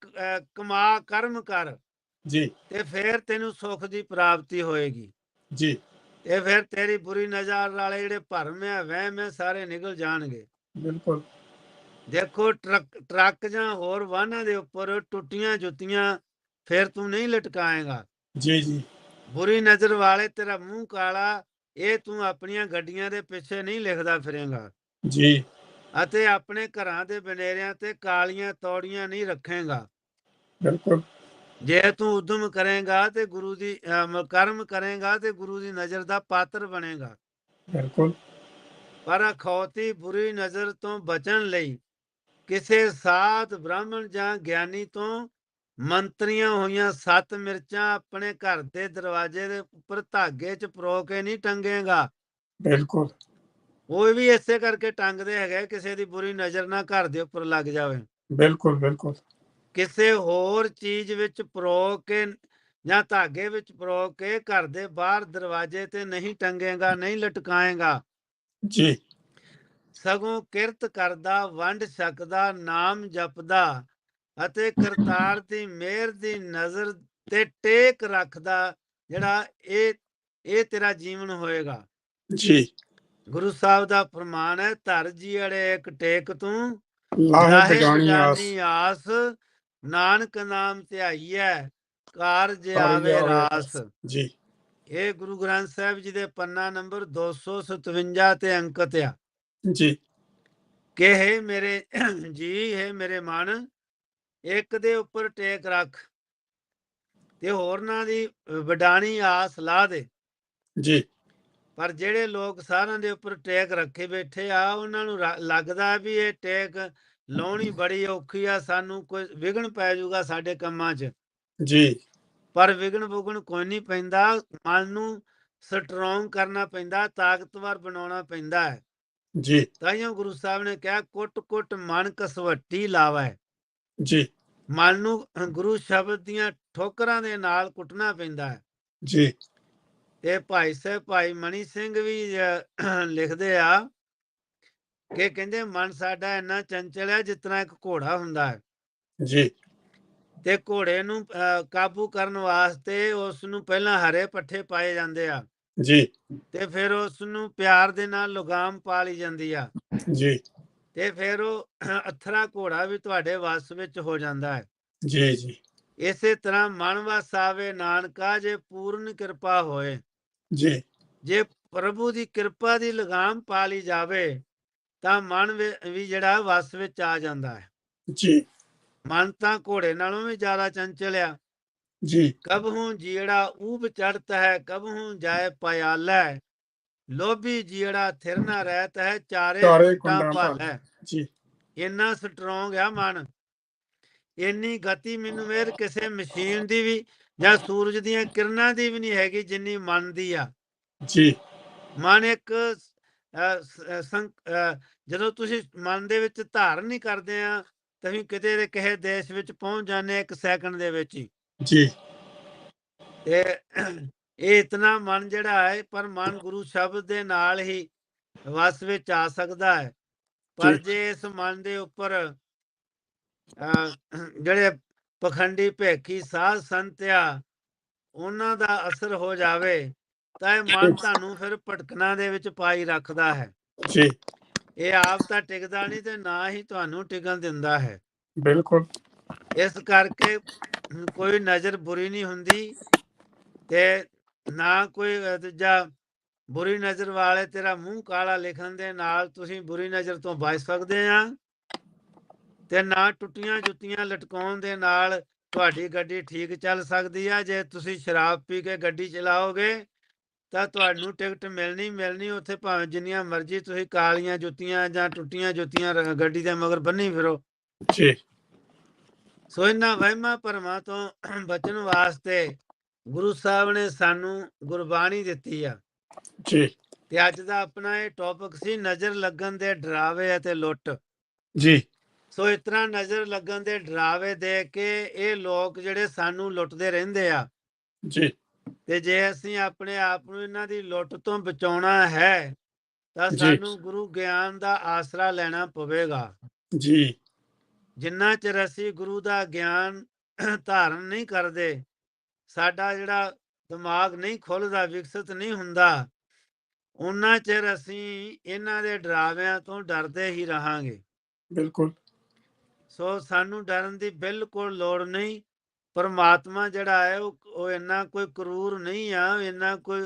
S1: ਕਮਾ ਕਰਮ ਕਰ।
S2: ਜੀ।
S1: ਤੇ ਫਿਰ ਤੈਨੂੰ ਸੁਖ ਦੀ ਪ੍ਰਾਪਤੀ ਹੋਏਗੀ।
S2: ਜੀ।
S1: ਤੇ ਫਿਰ ਤੇਰੀ ਬੁਰੀ ਨਜ਼ਰ ਵਾਲੇ ਜਿਹੜੇ ਭਰਮ ਹੈ ਵਹਿਮ ਹੈ ਸਾਰੇ ਨਿਕਲ ਜਾਣਗੇ।
S2: ਬਿਲਕੁਲ।
S1: ਦੇਖੋ ਟਰੱਕ ਟਰੱਕ ਜਾਂ ਹੋਰ ਵਾਹਨਾਂ ਦੇ ਉੱਪਰ ਟੁੱਟੀਆਂ ਜੁੱਤੀਆਂ ਫਿਰ ਤੂੰ ਨਹੀਂ ਲਟਕਾਏਗਾ।
S2: ਜੀ ਜੀ।
S1: ਬੁਰੀ ਨਜ਼ਰ ਵਾਲੇ ਤੇਰਾ ਮੂੰਹ ਕਾਲਾ ਇਹ ਤੂੰ ਆਪਣੀਆਂ ਗੱਡੀਆਂ ਦੇ ਪਿੱਛੇ ਨਹੀਂ ਲਿਖਦਾ ਫਿਰੇਂਗਾ।
S2: ਜੀ।
S1: ਅਤੇ ਆਪਣੇ ਘਰਾਂ ਦੇ ਬਨੇਰਿਆਂ ਤੇ ਕਾਲੀਆਂ ਤੌੜੀਆਂ ਨਹੀਂ ਰੱਖੇਗਾ।
S2: ਬਿਲਕੁਲ।
S1: ਜੇ ਤੂੰ ਉਦਮ ਕਰੇਗਾ ਤੇ ਗੁਰੂ ਦੀ ਕਰਮ ਕਰੇਗਾ ਤੇ ਗੁਰੂ ਦੀ ਨਜ਼ਰ ਦਾ ਪਾਤਰ ਬਣੇਗਾ।
S2: ਬਿਲਕੁਲ।
S1: ਪਰ ਅਖੌਤੀ ਬੁਰੀ ਨਜ਼ਰ ਤੋਂ ਬਚਣ ਲਈ ਕਿਸੇ ਸਾਧ ਬ੍ਰਾਹਮਣ ਜਾਂ ਗਿਆਨੀ ਤੋਂ ਮੰਤਰੀਆਂ ਹੋਈਆਂ ਸੱਤ ਮਿਰਚਾਂ ਆਪਣੇ ਘਰ ਦੇ ਦਰਵਾਜ਼ੇ ਦੇ ਉੱਪਰ ਧਾਗੇ 'ਚ ਪਰੋ ਕੇ ਨਹੀਂ ਟੰਗੇਗਾ।
S2: ਬਿਲਕੁਲ।
S1: ਉਹ ਵੀ ਇਸੇ ਕਰਕੇ ਟੰਗਦੇ ਹੈਗੇ ਕਿਸੇ ਦੀ ਬੁਰੀ ਨਜ਼ਰ ਨਾ ਘਰ ਦੇ ਉੱਪਰ ਲੱਗ ਜਾਵੇ।
S2: ਬਿਲਕੁਲ ਬਿਲਕੁਲ।
S1: ਕਿਸੇ ਹੋਰ ਚੀਜ਼ ਵਿੱਚ ਪਰੋ ਕੇ ਜਾਂ ਧਾਗੇ ਵਿੱਚ ਪਰੋ ਕੇ ਘਰ ਦੇ ਬਾਹਰ ਦਰਵਾਜ਼ੇ ਤੇ ਨਹੀਂ ਟੰਗੇਗਾ ਨਹੀਂ ਲਟਕਾਏਗਾ।
S2: ਜੀ।
S1: ਸਗੋਂ ਕਿਰਤ ਕਰਦਾ ਵੰਡ ਸਕਦਾ ਨਾਮ ਜਪਦਾ। ਅਤੇ ਕਰਤਾਰ ਦੀ ਮਿਹਰ ਦੀ ਨਜ਼ਰ ਤੇ ਟੇਕ ਰੱਖਦਾ ਜਿਹੜਾ ਇਹ ਇਹ ਤੇਰਾ ਜੀਵਨ ਹੋਏਗਾ।
S2: ਜੀ।
S1: ਗੁਰੂ ਸਾਹਿਬ ਦਾ ਫਰਮਾਨ ਹੈ ਧਰ ਜੀੜੇ ਇੱਕ ਟੇਕ ਤੂੰ
S2: ਲਾਹੇ ਬਗਾਣੀ ਆਸ।
S1: ਨਾਨਕ ਨਾਮ ਧਿਆਈਐ ਕਾਰਜ ਆਵੇ ਰਾਸ।
S2: ਜੀ।
S1: ਇਹ ਗੁਰੂ ਗ੍ਰੰਥ ਸਾਹਿਬ ਜੀ ਦੇ ਪੰਨਾ ਨੰਬਰ 257 ਤੇ ਅੰਕਿਤ ਆ।
S2: ਜੀ।
S1: ਕਿ ਹੈ ਮੇਰੇ ਜੀ ਹੈ ਮੇਰੇ ਮਨ ਇੱਕ ਦੇ ਉੱਪਰ ਟੇਕ ਰੱਖ ਤੇ ਹੋਰਨਾਂ ਦੀ ਵਡਾਣੀ ਆਸ ਲਾ ਦੇ।
S2: ਜੀ।
S1: ਪਰ ਜਿਹੜੇ ਲੋਕ ਸਾਰਿਆਂ ਦੇ ਉੱਪਰ ਟੇਕ ਰੱਖੇ ਬੈਠੇ ਆ ਉਹਨਾਂ ਨੂੰ ਲੱਗਦਾ ਵੀ ਇਹ ਟੇਕ ਲਾਉਣੀ ਬੜੀ ਔਖੀ ਆ ਸਾਨੂੰ ਕੋਈ ਵਿਗਣ ਪੈ ਜਾਊਗਾ ਸਾਡੇ ਕੰਮਾਂ 'ਚ।
S2: ਜੀ।
S1: ਪਰ ਵਿਗਣ ਵੁਗਣ ਕੋਈ ਨਹੀਂ ਪੈਂਦਾ ਮਨ ਨੂੰ ਸਟਰੋਂਗ ਕਰਨਾ ਪੈਂਦਾ ਤਾਕਤਵਰ ਬਣਾਉਣਾ ਪੈਂਦਾ ਹੈ।
S2: ਜੀ।
S1: ਤਾਈਓ ਗੁਰੂ ਸਾਹਿਬ ਨੇ ਕਿਹਾ ਕੁੱਟ ਕੁੱਟ ਮਨ ਕਸਵੱਟੀ ਲਾਵੈ।
S2: ਜੀ।
S1: ਮਨ ਨੂੰ ਗੁਰੂ ਸ਼ਬਦ ਦੀਆਂ ਠੋਕਰਾਂ ਦੇ ਨਾਲ ਕੁੱਟਣਾ ਪੈਂਦਾ ਹੈ।
S2: ਜੀ।
S1: ਤੇ ਭਾਈ ਸਾਹਿਬ ਭਾਈ ਮਣੀ ਸਿੰਘ ਵੀ ਲਿਖਦੇ ਆ ਕਿ ਕਹਿੰਦੇ ਮਨ ਸਾਡਾ ਇੰਨਾ ਚੰਚਲ ਹੈ ਜਿਤਨਾ ਇੱਕ ਘੋੜਾ ਹੁੰਦਾ ਹੈ।
S2: ਜੀ।
S1: ਤੇ ਘੋੜੇ ਨੂੰ ਕਾਬੂ ਕਰਨ ਵਾਸਤੇ ਉਸ ਨੂੰ ਪਹਿਲਾਂ ਹਰੇ ਪੱਠੇ ਪਾਏ ਜਾਂਦੇ ਆ।
S2: ਜੀ।
S1: ਤੇ ਫਿਰ ਉਸ ਨੂੰ ਪਿਆਰ ਦੇ ਨਾਲ ਲਗਾਮ ਪਾ ਲਈ ਜਾਂਦੀ ਆ।
S2: ਜੀ।
S1: ਤੇ ਫਿਰ ਉਹ ਅਥਰਾ ਘੋੜਾ ਵੀ ਤੁਹਾਡੇ ਵੱਸ ਵਿੱਚ ਹੋ ਜਾਂਦਾ ਹੈ।
S2: ਜੀ ਜੀ।
S1: ਇਸੇ ਤਰ੍ਹਾਂ ਮਨ ਵਸ ਆਵੇ ਨਾਨਕਾ ਜੇ ਪੂਰਨ ਕਿਰਪਾ ਹੋਏ।
S2: ਜੀ।
S1: ਜੇ ਪ੍ਰਭੂ ਦੀ ਕਿਰਪਾ ਦੀ ਲਗਾਮ ਪਾ ਲਈ ਜਾਵੇ ਤਾਂ ਮਨ ਵੀ- ਜਿਹੜਾ ਵਸ ਵਿੱਚ ਆ ਜਾਂਦਾ ਹੈ।
S2: ਜੀ।
S1: ਮਨ ਤਾਂ ਘੋੜੇ ਨਾਲੋਂ ਵੀ ਜ਼ਿਆਦਾ ਚੰਚਲ ਆ।
S2: ਜੀ।
S1: ਕਬਹੂ ਜੀੜਾ ਊਬ ਚੜਤ ਹੈ ਕਬਹੂ ਜਾਏ ਪਿਆਲੈ ਲੋਭੀ ਜੀੜਾ ਥਿਰ ਨਾ ਰਹਿਤ ਹੈ ਚਾਰੇ
S2: ਚਾਰੇ
S1: ਕੁੰਡਾਂ ਭਲ। ਹੈ।
S2: ਜੀ।
S1: ਇੰਨਾ ਸਟਰੋਂਗ ਆ ਮਨ। ਇੰਨੀ ਗਤੀ ਮੈਨੂੰ ਮੇਰ ਕਿਸੇ ਮਸ਼ੀਨ ਦੀ ਵੀ ਜਾਂ ਸੂਰਜ ਦੀਆਂ ਕਿਰਨਾਂ ਦੀ ਵੀ ਨਹੀਂ ਹੈਗੀ ਜਿੰਨੀ ਮਨ ਦੀ ਆ।
S2: ਜੀ।
S1: ਮਨ ਇੱਕ ਜਦੋਂ ਤੁਸੀਂ ਮਨ ਦੇ ਵਿੱਚ ਧਾਰਨ ਨਹੀਂ ਕਰਦੇ ਆ ਤੁਸੀਂ ਕਿਤੇ ਦੇ ਕਿਸੇ ਦੇਸ਼ ਵਿੱਚ ਪਹੁੰਚ ਜਾਂਦੇ ਇੱਕ ਸੈਕਿੰਡ ਦੇ ਵਿੱਚ ਹੀ।
S2: ਜੀ।
S1: ਤੇ ਇਹ ਇਤਨਾ ਮਨ ਜਿਹੜਾ ਹੈ ਪਰ ਮਨ ਗੁਰੂ ਸ਼ਬਦ ਦੇ ਨਾਲ ਹੀ ਵਸ ਵਿੱਚ ਆ ਸਕਦਾ ਹੈ। ਪਰ
S2: ਜੀ।
S1: ਇਸ ਮਨ ਦੇ ਉੱਪਰ ਜਿਹੜੇ ਪਖੰਡੀ ਭੇਖੀ ਸਾਧ ਸੰਤ ਆ ਉਹਨਾਂ ਦਾ ਅਸਰ ਹੋ ਜਾਵੇ ਤਾਂ ਇਹ ਮਨ ਤੁਹਾਨੂੰ ਫਿਰ ਭਟਕਣਾ ਦੇ ਵਿੱਚ ਪਾਈ ਰੱਖਦਾ ਹੈ।
S2: ਜੀ।
S1: ਇਹ ਆਪ ਤਾਂ ਟਿਕਦਾ ਨਹੀਂ ਤੇ ਨਾ ਹੀ ਤੁਹਾਨੂੰ ਟਿਕਣ ਦਿੰਦਾ ਹੈ।
S2: ਬਿਲਕੁਲ।
S1: ਇਸ ਕਰਕੇ ਕੋਈ ਨਜ਼ਰ ਬੁਰੀ ਨਹੀਂ ਹੁੰਦੀ ਤੇ ਨਾ ਕੋਈ ਦੂਜਾ ਬੁਰੀ ਨਜ਼ਰ ਵਾਲੇ ਤੇਰਾ ਮੂੰਹ ਕਾਲਾ ਲਿਖਣ ਦੇ ਨਾਲ ਤੁਸੀਂ ਬੁਰੀ ਨਜ਼ਰ ਤੋਂ ਬਚ ਸਕਦੇ ਆ। ਤੇ ਨਾ ਟੁੱਟੀਆਂ ਜੁੱਤੀਆਂ ਲਟਕਾਉਣ ਦੇ ਨਾਲ ਤੁਹਾਡੀ ਗੱਡੀ ਠੀਕ ਚੱਲ ਸਕਦੀ ਆ। ਜੇ ਤੁਸੀਂ ਸ਼ਰਾਬ ਪੀ ਕੇ ਗੱਡੀ ਚਲਾਓਗੇ ਤਾਂ ਤੁਹਾਨੂੰ ਟਿਕਟ ਮਿਲਣੀ ਮਿਲਣੀ ਉੱਥੇ ਭਾਵੇਂ ਜਿੰਨੀਆਂ ਮਰਜ਼ੀ ਤੁਸੀਂ ਕਾਲੀਆਂ ਜੁੱਤੀਆਂ ਜਾਂ ਟੁੱਟੀਆਂ ਜੁੱਤੀਆਂ ਗੱਡੀ ਦੇ ਮਗਰ ਬੰਨੀ ਫਿਰੋ।
S2: ਜੀ।
S1: ਸੋ ਇਹਨਾਂ ਵਹਿਮਾਂ ਭਰਮਾਂ ਤੋਂ ਬਚਣ ਵਾਸਤੇ ਗੁਰੂ ਸਾਹਿਬ ਨੇ ਸਾਨੂੰ ਗੁਰਬਾਣੀ ਦਿੱਤੀ ਆ।
S2: ਜੀ।
S1: ਤੇ ਅੱਜ ਦਾ ਆਪਣਾ ਇਹ ਟੌਪਿਕ ਸੀ ਨਜ਼ਰ ਲੱਗਣ ਦੇ ਡਰਾਵੇ ਅਤੇ ਲੁੱਟ।
S2: ਜੀ।
S1: ਸੋ ਇਸ ਤਰ੍ਹਾਂ ਨਜ਼ਰ ਲੱਗਣ ਦੇ ਡਰਾਵੇ ਦੇ ਕੇ ਇਹ ਲੋਕ ਜਿਹੜੇ ਸਾਨੂੰ ਲੁੱਟਦੇ ਰਹਿੰਦੇ ਆ।
S2: ਜੀ।
S1: ਤੇ ਜੇ ਅਸੀਂ ਆਪਣੇ ਆਪ ਨੂੰ ਇਹਨਾਂ ਦੀ ਲੁੱਟ ਤੋਂ ਬਚਾਉਣਾ ਹੈ ਤਾਂ। ਸਾਨੂੰ ਗੁਰੂ ਗਿਆਨ ਦਾ ਆਸਰਾ ਲੈਣਾ ਪਵੇਗਾ।
S2: ਜੀ।
S1: ਜਿੰਨਾ ਚਿਰ ਅਸੀਂ ਗੁਰੂ ਦਾ ਗਿਆਨ ਧਾਰਨ ਨਹੀਂ ਕਰਦੇ ਸਾਡਾ ਜਿਹੜਾ ਦਿਮਾਗ ਨਹੀਂ ਖੁੱਲਦਾ ਵਿਕਸਿਤ ਨਹੀਂ ਹੁੰਦਾ ਉਹਨਾਂ ਚਿਰ ਅਸੀਂ ਇਹਨਾਂ ਦੇ ਡਰਾਵਿਆਂ ਤੋਂ ਡਰਦੇ ਹੀ ਰਹਾਂਗੇ।
S2: ਬਿਲਕੁਲ।
S1: ਸੋ ਸਾਨੂੰ ਡਰਨ ਦੀ ਬਿਲਕੁਲ ਲੋੜ ਨਹੀਂ। ਪਰਮਾਤਮਾ ਜਿਹੜਾ ਹੈ ਉਹ ਇੰਨਾ ਕੋਈ ਕਰੂਰ ਨਹੀਂ ਆ ਇੰਨਾ ਕੋਈ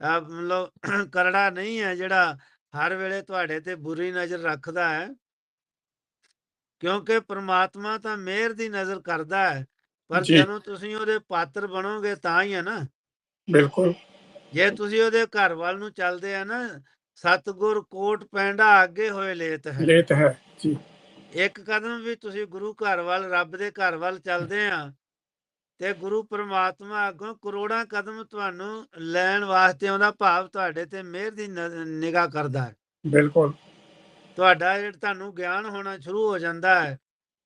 S1: ਮਤਲਬ [clears throat] ਕਰੜਾ ਨਹੀਂ ਹੈ ਜਿਹੜਾ ਹਰ ਵੇਲੇ ਤੁਹਾਡੇ ਤੇ ਬੁਰੀ ਨਜ਼ਰ ਰੱਖਦਾ ਹੈ। ਕਿਉਂਕਿ ਪ੍ਰਮਾਤਮਾ ਤਾਂ ਮਿਹਰ ਦੀ ਨਜ਼ਰ ਕਰਦਾ ਹੈ। ਪਰ। ਜਦੋਂ ਤੁਸੀਂ ਉਹਦੇ ਪਾਤਰ ਬਣੋਗੇ ਤਾਂ ਹੀ ਹੈ ਨਾ।
S2: ਬਿਲਕੁਲ।
S1: ਜੇ ਤੁਸੀਂ ਉਹਦੇ ਘਰ ਵੱਲ ਨੂੰ ਚੱਲਦੇ ਆ ਨਾ ਸਤਗੁਰ ਕੋਟ ਪੈਂਡਾ ਅੱਗੇ ਹੋਏ ਲੇਤ ਹੈ।
S2: ਲੇਤ ਹੈ ਜੀ।
S1: ਇੱਕ ਕਦਮ ਵੀ ਤੁਸੀਂ ਗੁਰੂ ਘਰ ਵੱਲ ਰੱਬ ਦੇ ਘਰ ਵੱਲ ਚੱਲਦੇ ਆ ਤੇ ਗੁਰੂ ਪ੍ਰਮਾਤਮਾ ਅੱਗੋਂ ਕਰੋੜਾਂ ਕਦਮ ਤੁਹਾਨੂੰ ਲੈਣ ਵਾਸਤੇ ਆਉਂਦਾ ਭਾਵ ਤੁਹਾਡੇ ਤੇ ਮਿਹਰ ਦੀ ਨਿਗਾਹ ਕਰਦਾ ਹੈ।
S2: ਬਿਲਕੁਲ।
S1: ਤੁਹਾਡਾ ਜਿਹੜਾ ਤੁਹਾਨੂੰ ਗਿਆਨ ਹੋਣਾ ਸ਼ੁਰੂ ਹੋ ਜਾਂਦਾ ਹੈ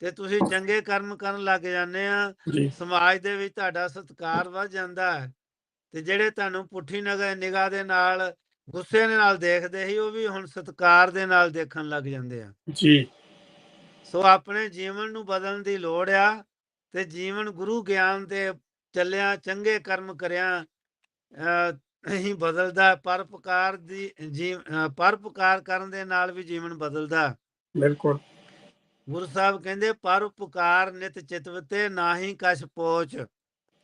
S1: ਤੇ ਤੁਸੀਂ ਚੰਗੇ ਕਰਮ ਕਰਨ ਲੱਗ ਜਾਂਦੇ ਆ। ਸਮਾਜ ਦੇ ਵਿੱਚ ਤੁਹਾਡਾ ਸਤਿਕਾਰ ਵੱਧ ਜਾਂਦਾ ਹੈ ਤੇ ਜਿਹੜੇ ਤੁਹਾਨੂੰ ਪੁੱਠੀ ਨਗਰ ਨਿਗਾਹ ਦੇ ਨਾਲ ਗੁੱਸੇ ਦੇ ਨਾਲ ਦੇਖਦੇ ਸੀ ਉਹ ਵੀ ਹੁਣ ਸਤਿਕਾਰ ਦੇ ਨਾਲ ਦੇਖਣ ਲੱਗ ਜਾਂਦੇ ਆ।
S2: ਜੀ।
S1: ਸੋ ਆਪਣੇ ਜੀਵਨ ਨੂੰ ਬਦਲਣ ਦੀ ਲੋੜ ਆ ਤੇ ਜੀਵਨ ਗੁਰੂ ਗਿਆਨ ਤੇ ਚੱਲਿਆ ਚੰਗੇ ਕਰਮ ਕਰਿਆ ਅਹ, ਹੀ ਬਦਲਦਾ। ਪਰਪਕਾਰ ਦੀ ਪਰਪਕਾਰ ਕਰਨ ਦੇ ਨਾਲ ਵੀ ਜੀਵਨ ਬਦਲਦਾ।
S2: ਬਿਲਕੁਲ।
S1: ਗੁਰੂ ਸਾਹਿਬ ਕਹਿੰਦੇ ਪਰਉਪਕਾਰ ਨਿਤ ਚਿਤਵਤੇ ਨਾਹੀ ਕਛ ਪੋਚ।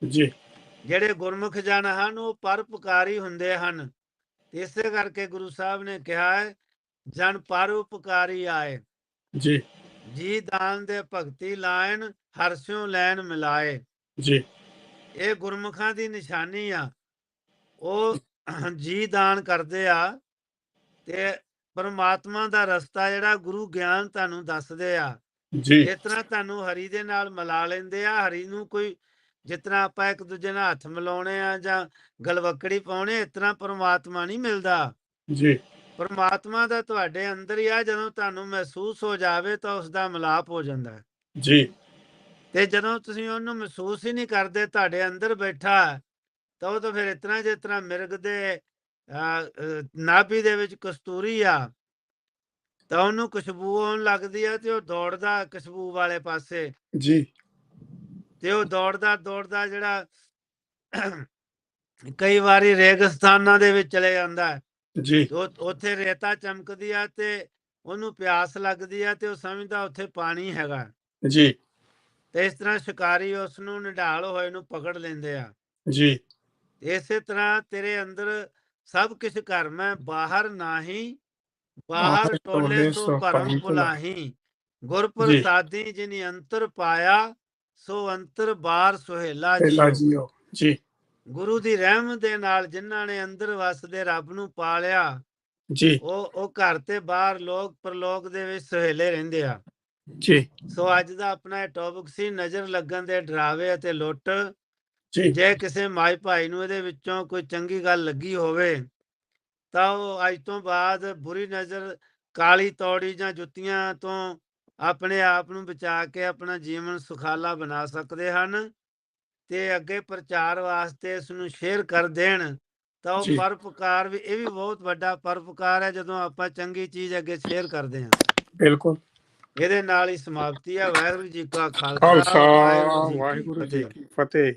S2: ਜੀ।
S1: ਜਿਹੜੇ ਗੁਰਮੁਖ ਜਨ ਹਨ ਉਹ ਪਰਉਪਕਾਰੀ ਹੁੰਦੇ ਹਨ। ਇਸੇ ਕਰਕੇ ਗੁਰੂ ਸਾਹਿਬ ਨੇ ਕਿਹਾ ਹੈ ਜਨ ਪਰਉਪਕਾਰੀ ਆਏ।
S2: ਜੀ।
S1: ਜੀ ਦਾਨ ਦੇ ਭਗਤੀ ਲਾਇਨ ਹਰਸਿਓ ਲੈਣ ਮਿਲਾਏ।
S2: ਜੀ।
S1: ਇਹ ਗੁਰਮੁਖਾਂ ਦੀ ਨਿਸ਼ਾਨੀ ਆ। ਉਹ ਜੀ ਦਾਨ ਕਰਦੇ ਆ ਤੇ ਪਰਮਾਤਮਾ ਦਾ ਰਸਤਾ ਜਿਹੜਾ ਗੁਰੂ ਗਿਆਨ ਤੁਹਾਨੂੰ ਦੱਸਦੇ ਆ।
S2: ਜੀ।
S1: ਇਸ ਤਰ੍ਹਾਂ ਤੁਹਾਨੂੰ ਹਰੀ ਦੇ ਨਾਲ ਮਿਲਾ ਲੈਂਦੇ ਆ। ਹਰੀ ਨੂੰ ਕੋਈ ਜਿਸ ਤਰ੍ਹਾਂ ਆਪਾਂ ਇੱਕ ਦੂਜੇ ਨਾਲ ਹੱਥ ਮਿਲਾਉਣੇ ਆ ਜਾਂ ਗਲਵੱਕੜੀ ਪਾਉਣੇ ਇਸ ਤਰ੍ਹਾਂ ਪਰਮਾਤਮਾ ਨਹੀਂ ਮਿਲਦਾ।
S2: ਜੀ।
S1: ਪਰਮਾਤਮਾ ਦਾ ਤੁਹਾਡੇ ਅੰਦਰ ਹੀ ਆ ਜਦੋਂ ਤੁਹਾਨੂੰ ਮਹਿਸੂਸ ਹੋ ਜਾਵੇ ਤਾਂ ਉਸ ਦਾ ਮਿਲਾਪ ਹੋ ਜਾਂਦਾ ਹੈ।
S2: ਜੀ।
S1: ਤੇ ਜਦੋਂ ਤੁਸੀਂ ਉਹਨੂੰ ਮਹਿਸੂਸ ਹੀ ਨਹੀਂ ਕਰਦੇ ਤੁਹਾਡੇ ਅੰਦਰ ਬੈਠਾ ਤਾਂ ਉਹ ਤਾਂ ਫਿਰ ਇਤਨਾ ਜਿਸ ਤਰ੍ਹਾਂ ਮਿਰਗ ਦੇ ਨਾਭੀ ਦੇ ਵਿੱਚ ਕਸਤੂਰੀ ਆ ਤਾਂ ਉਹਨੂੰ ਖੁਸ਼ਬੂ ਆਉਣ ਲੱਗਦੀ ਆ ਤੇ ਉਹ ਦੌੜਦਾ ਖੁਸ਼ਬੂ ਵਾਲੇ ਪਾਸੇ।
S2: ਜੀ।
S1: ਤੇ ਉਹ ਦੌੜਦਾ ਦੌੜਦਾ ਜਿਹੜਾ ਕਈ ਵਾਰੀ ਰੇਗਿਸਤਾਨਾਂ ਦੇ ਵਿੱਚ ਚਲੇ ਜਾਂਦਾ
S2: ਜੀ।
S1: ਉੱਥੇ ਰੇਤਾ ਚਮਕਦੀ ਆ ਤੇ ਉਹਨੂੰ ਪਿਆਸ ਲੱਗਦੀ ਆ ਤੇ ਉਹ ਸਮਝਦਾ ਉੱਥੇ ਪਾਣੀ ਹੈਗਾ।
S2: ਜੀ।
S1: ਤੇ ਇਸ ਤਰ੍ਹਾਂ ਸ਼ਿਕਾਰੀ ਉਸ ਨੂੰ ਨਿਢਾਲ ਹੋਏ ਨੂੰ ਪਕੜ ਲੈਂਦੇ ਆ।
S2: ਜੀ।
S1: ਇਸੇ ਤਰ੍ਹਾਂ ਤੇਰੇ ਅੰਦਰ ਸਭ ਕੁਝ ਕਰਮ ਹੈ ਬਾਹਰ ਨਾਹੀ ਬਾਹਰ ਟੋਲੇ ਸੋ ਭਰਮ ਭੁਲਾਹੀ। ਗੁਰ। ਪ੍ਰਸਾਦੀ ਜਿਨੀ ਅੰਤਰ ਪਾਇਆ ਸੋ ਅੰਤਰ ਬਾਹਰ ਸੁਹੇਲਾ ਜੀਓ।
S2: ਜੀ।
S1: ਗੁਰੂ ਦੀ ਰਹਿਮਤ ਦੇ ਨਾਲ ਜਿਨ੍ਹਾਂ ਨੇ ਅੰਦਰ ਵਸਦੇ ਰੱਬ ਨੂੰ ਪਾਲਿਆ
S2: ਜੀ।
S1: ਉਹ ਉਹ ਘਰ ਤੇ ਬਾਹਰ ਲੋਕ ਪਰਲੋਕ ਦੇ ਵਿੱਚ ਸੁਹੇਲੇ ਰਹਿੰਦੇ ਆ।
S2: ਜੀ।
S1: ਸੋ ਅੱਜ ਦਾ ਆਪਣਾ ਟੌਪਿਕ ਸੀ ਨਜ਼ਰ ਲੱਗਣ ਦੇ ਡਰਾਵੇ ਅਤੇ ਲੁੱਟ।
S2: ਜੀ।
S1: ਜੇ ਕਿਸੇ ਮਾਈ ਭਾਈ ਨੂੰ ਇਹਦੇ ਵਿੱਚੋਂ ਕੋਈ ਚੰਗੀ ਗੱਲ ਲੱਗੀ ਹੋਵੇ ਤਾਂ ਉਹ ਅੱਜ ਤੋਂ ਬਾਅਦ ਬੁਰੀ ਨਜ਼ਰ ਕਾਲੀ ਤੌੜੀ ਜਾਂ ਜੁੱਤੀਆਂ ਤੋਂ ਆਪਣੇ ਆਪ ਨੂੰ ਬਚਾ ਕੇ ਆਪਣਾ ਜੀਵਨ ਸੁਖਾਲਾ ਬਣਾ ਸਕਦੇ ਹਨ ਤੇ ਅੱਗੇ ਪ੍ਰਚਾਰ ਵਾਸਤੇ ਇਸ ਨੂੰ ਸ਼ੇਅਰ ਕਰ ਦੇਣ ਤਾਂ ਉਹ
S2: ਜੀ।
S1: ਪਰਉਪਕਾਰ ਵੀ ਇਹ ਵੀ ਬਹੁਤ ਵੱਡਾ ਪਰਉਪਕਾਰ ਹੈ ਜਦੋਂ ਆਪਾਂ ਚੰਗੀ ਚੀਜ਼ ਅੱਗੇ ਸ਼ੇਅਰ ਕਰਦੇ ਹਾਂ।
S2: ਬਿਲਕੁਲ।
S1: ਇਹਦੇ ਨਾਲ ਹੀ ਸਮਾਪਤੀ ਹੈ ਵਾਹਿਗੁਰੂ ਜੀ ਕਾ ਖਾਲਸਾ ਵਾਹਿਗੁਰੂ ਜੀ
S2: ਕੀ ਫਤਿਹ।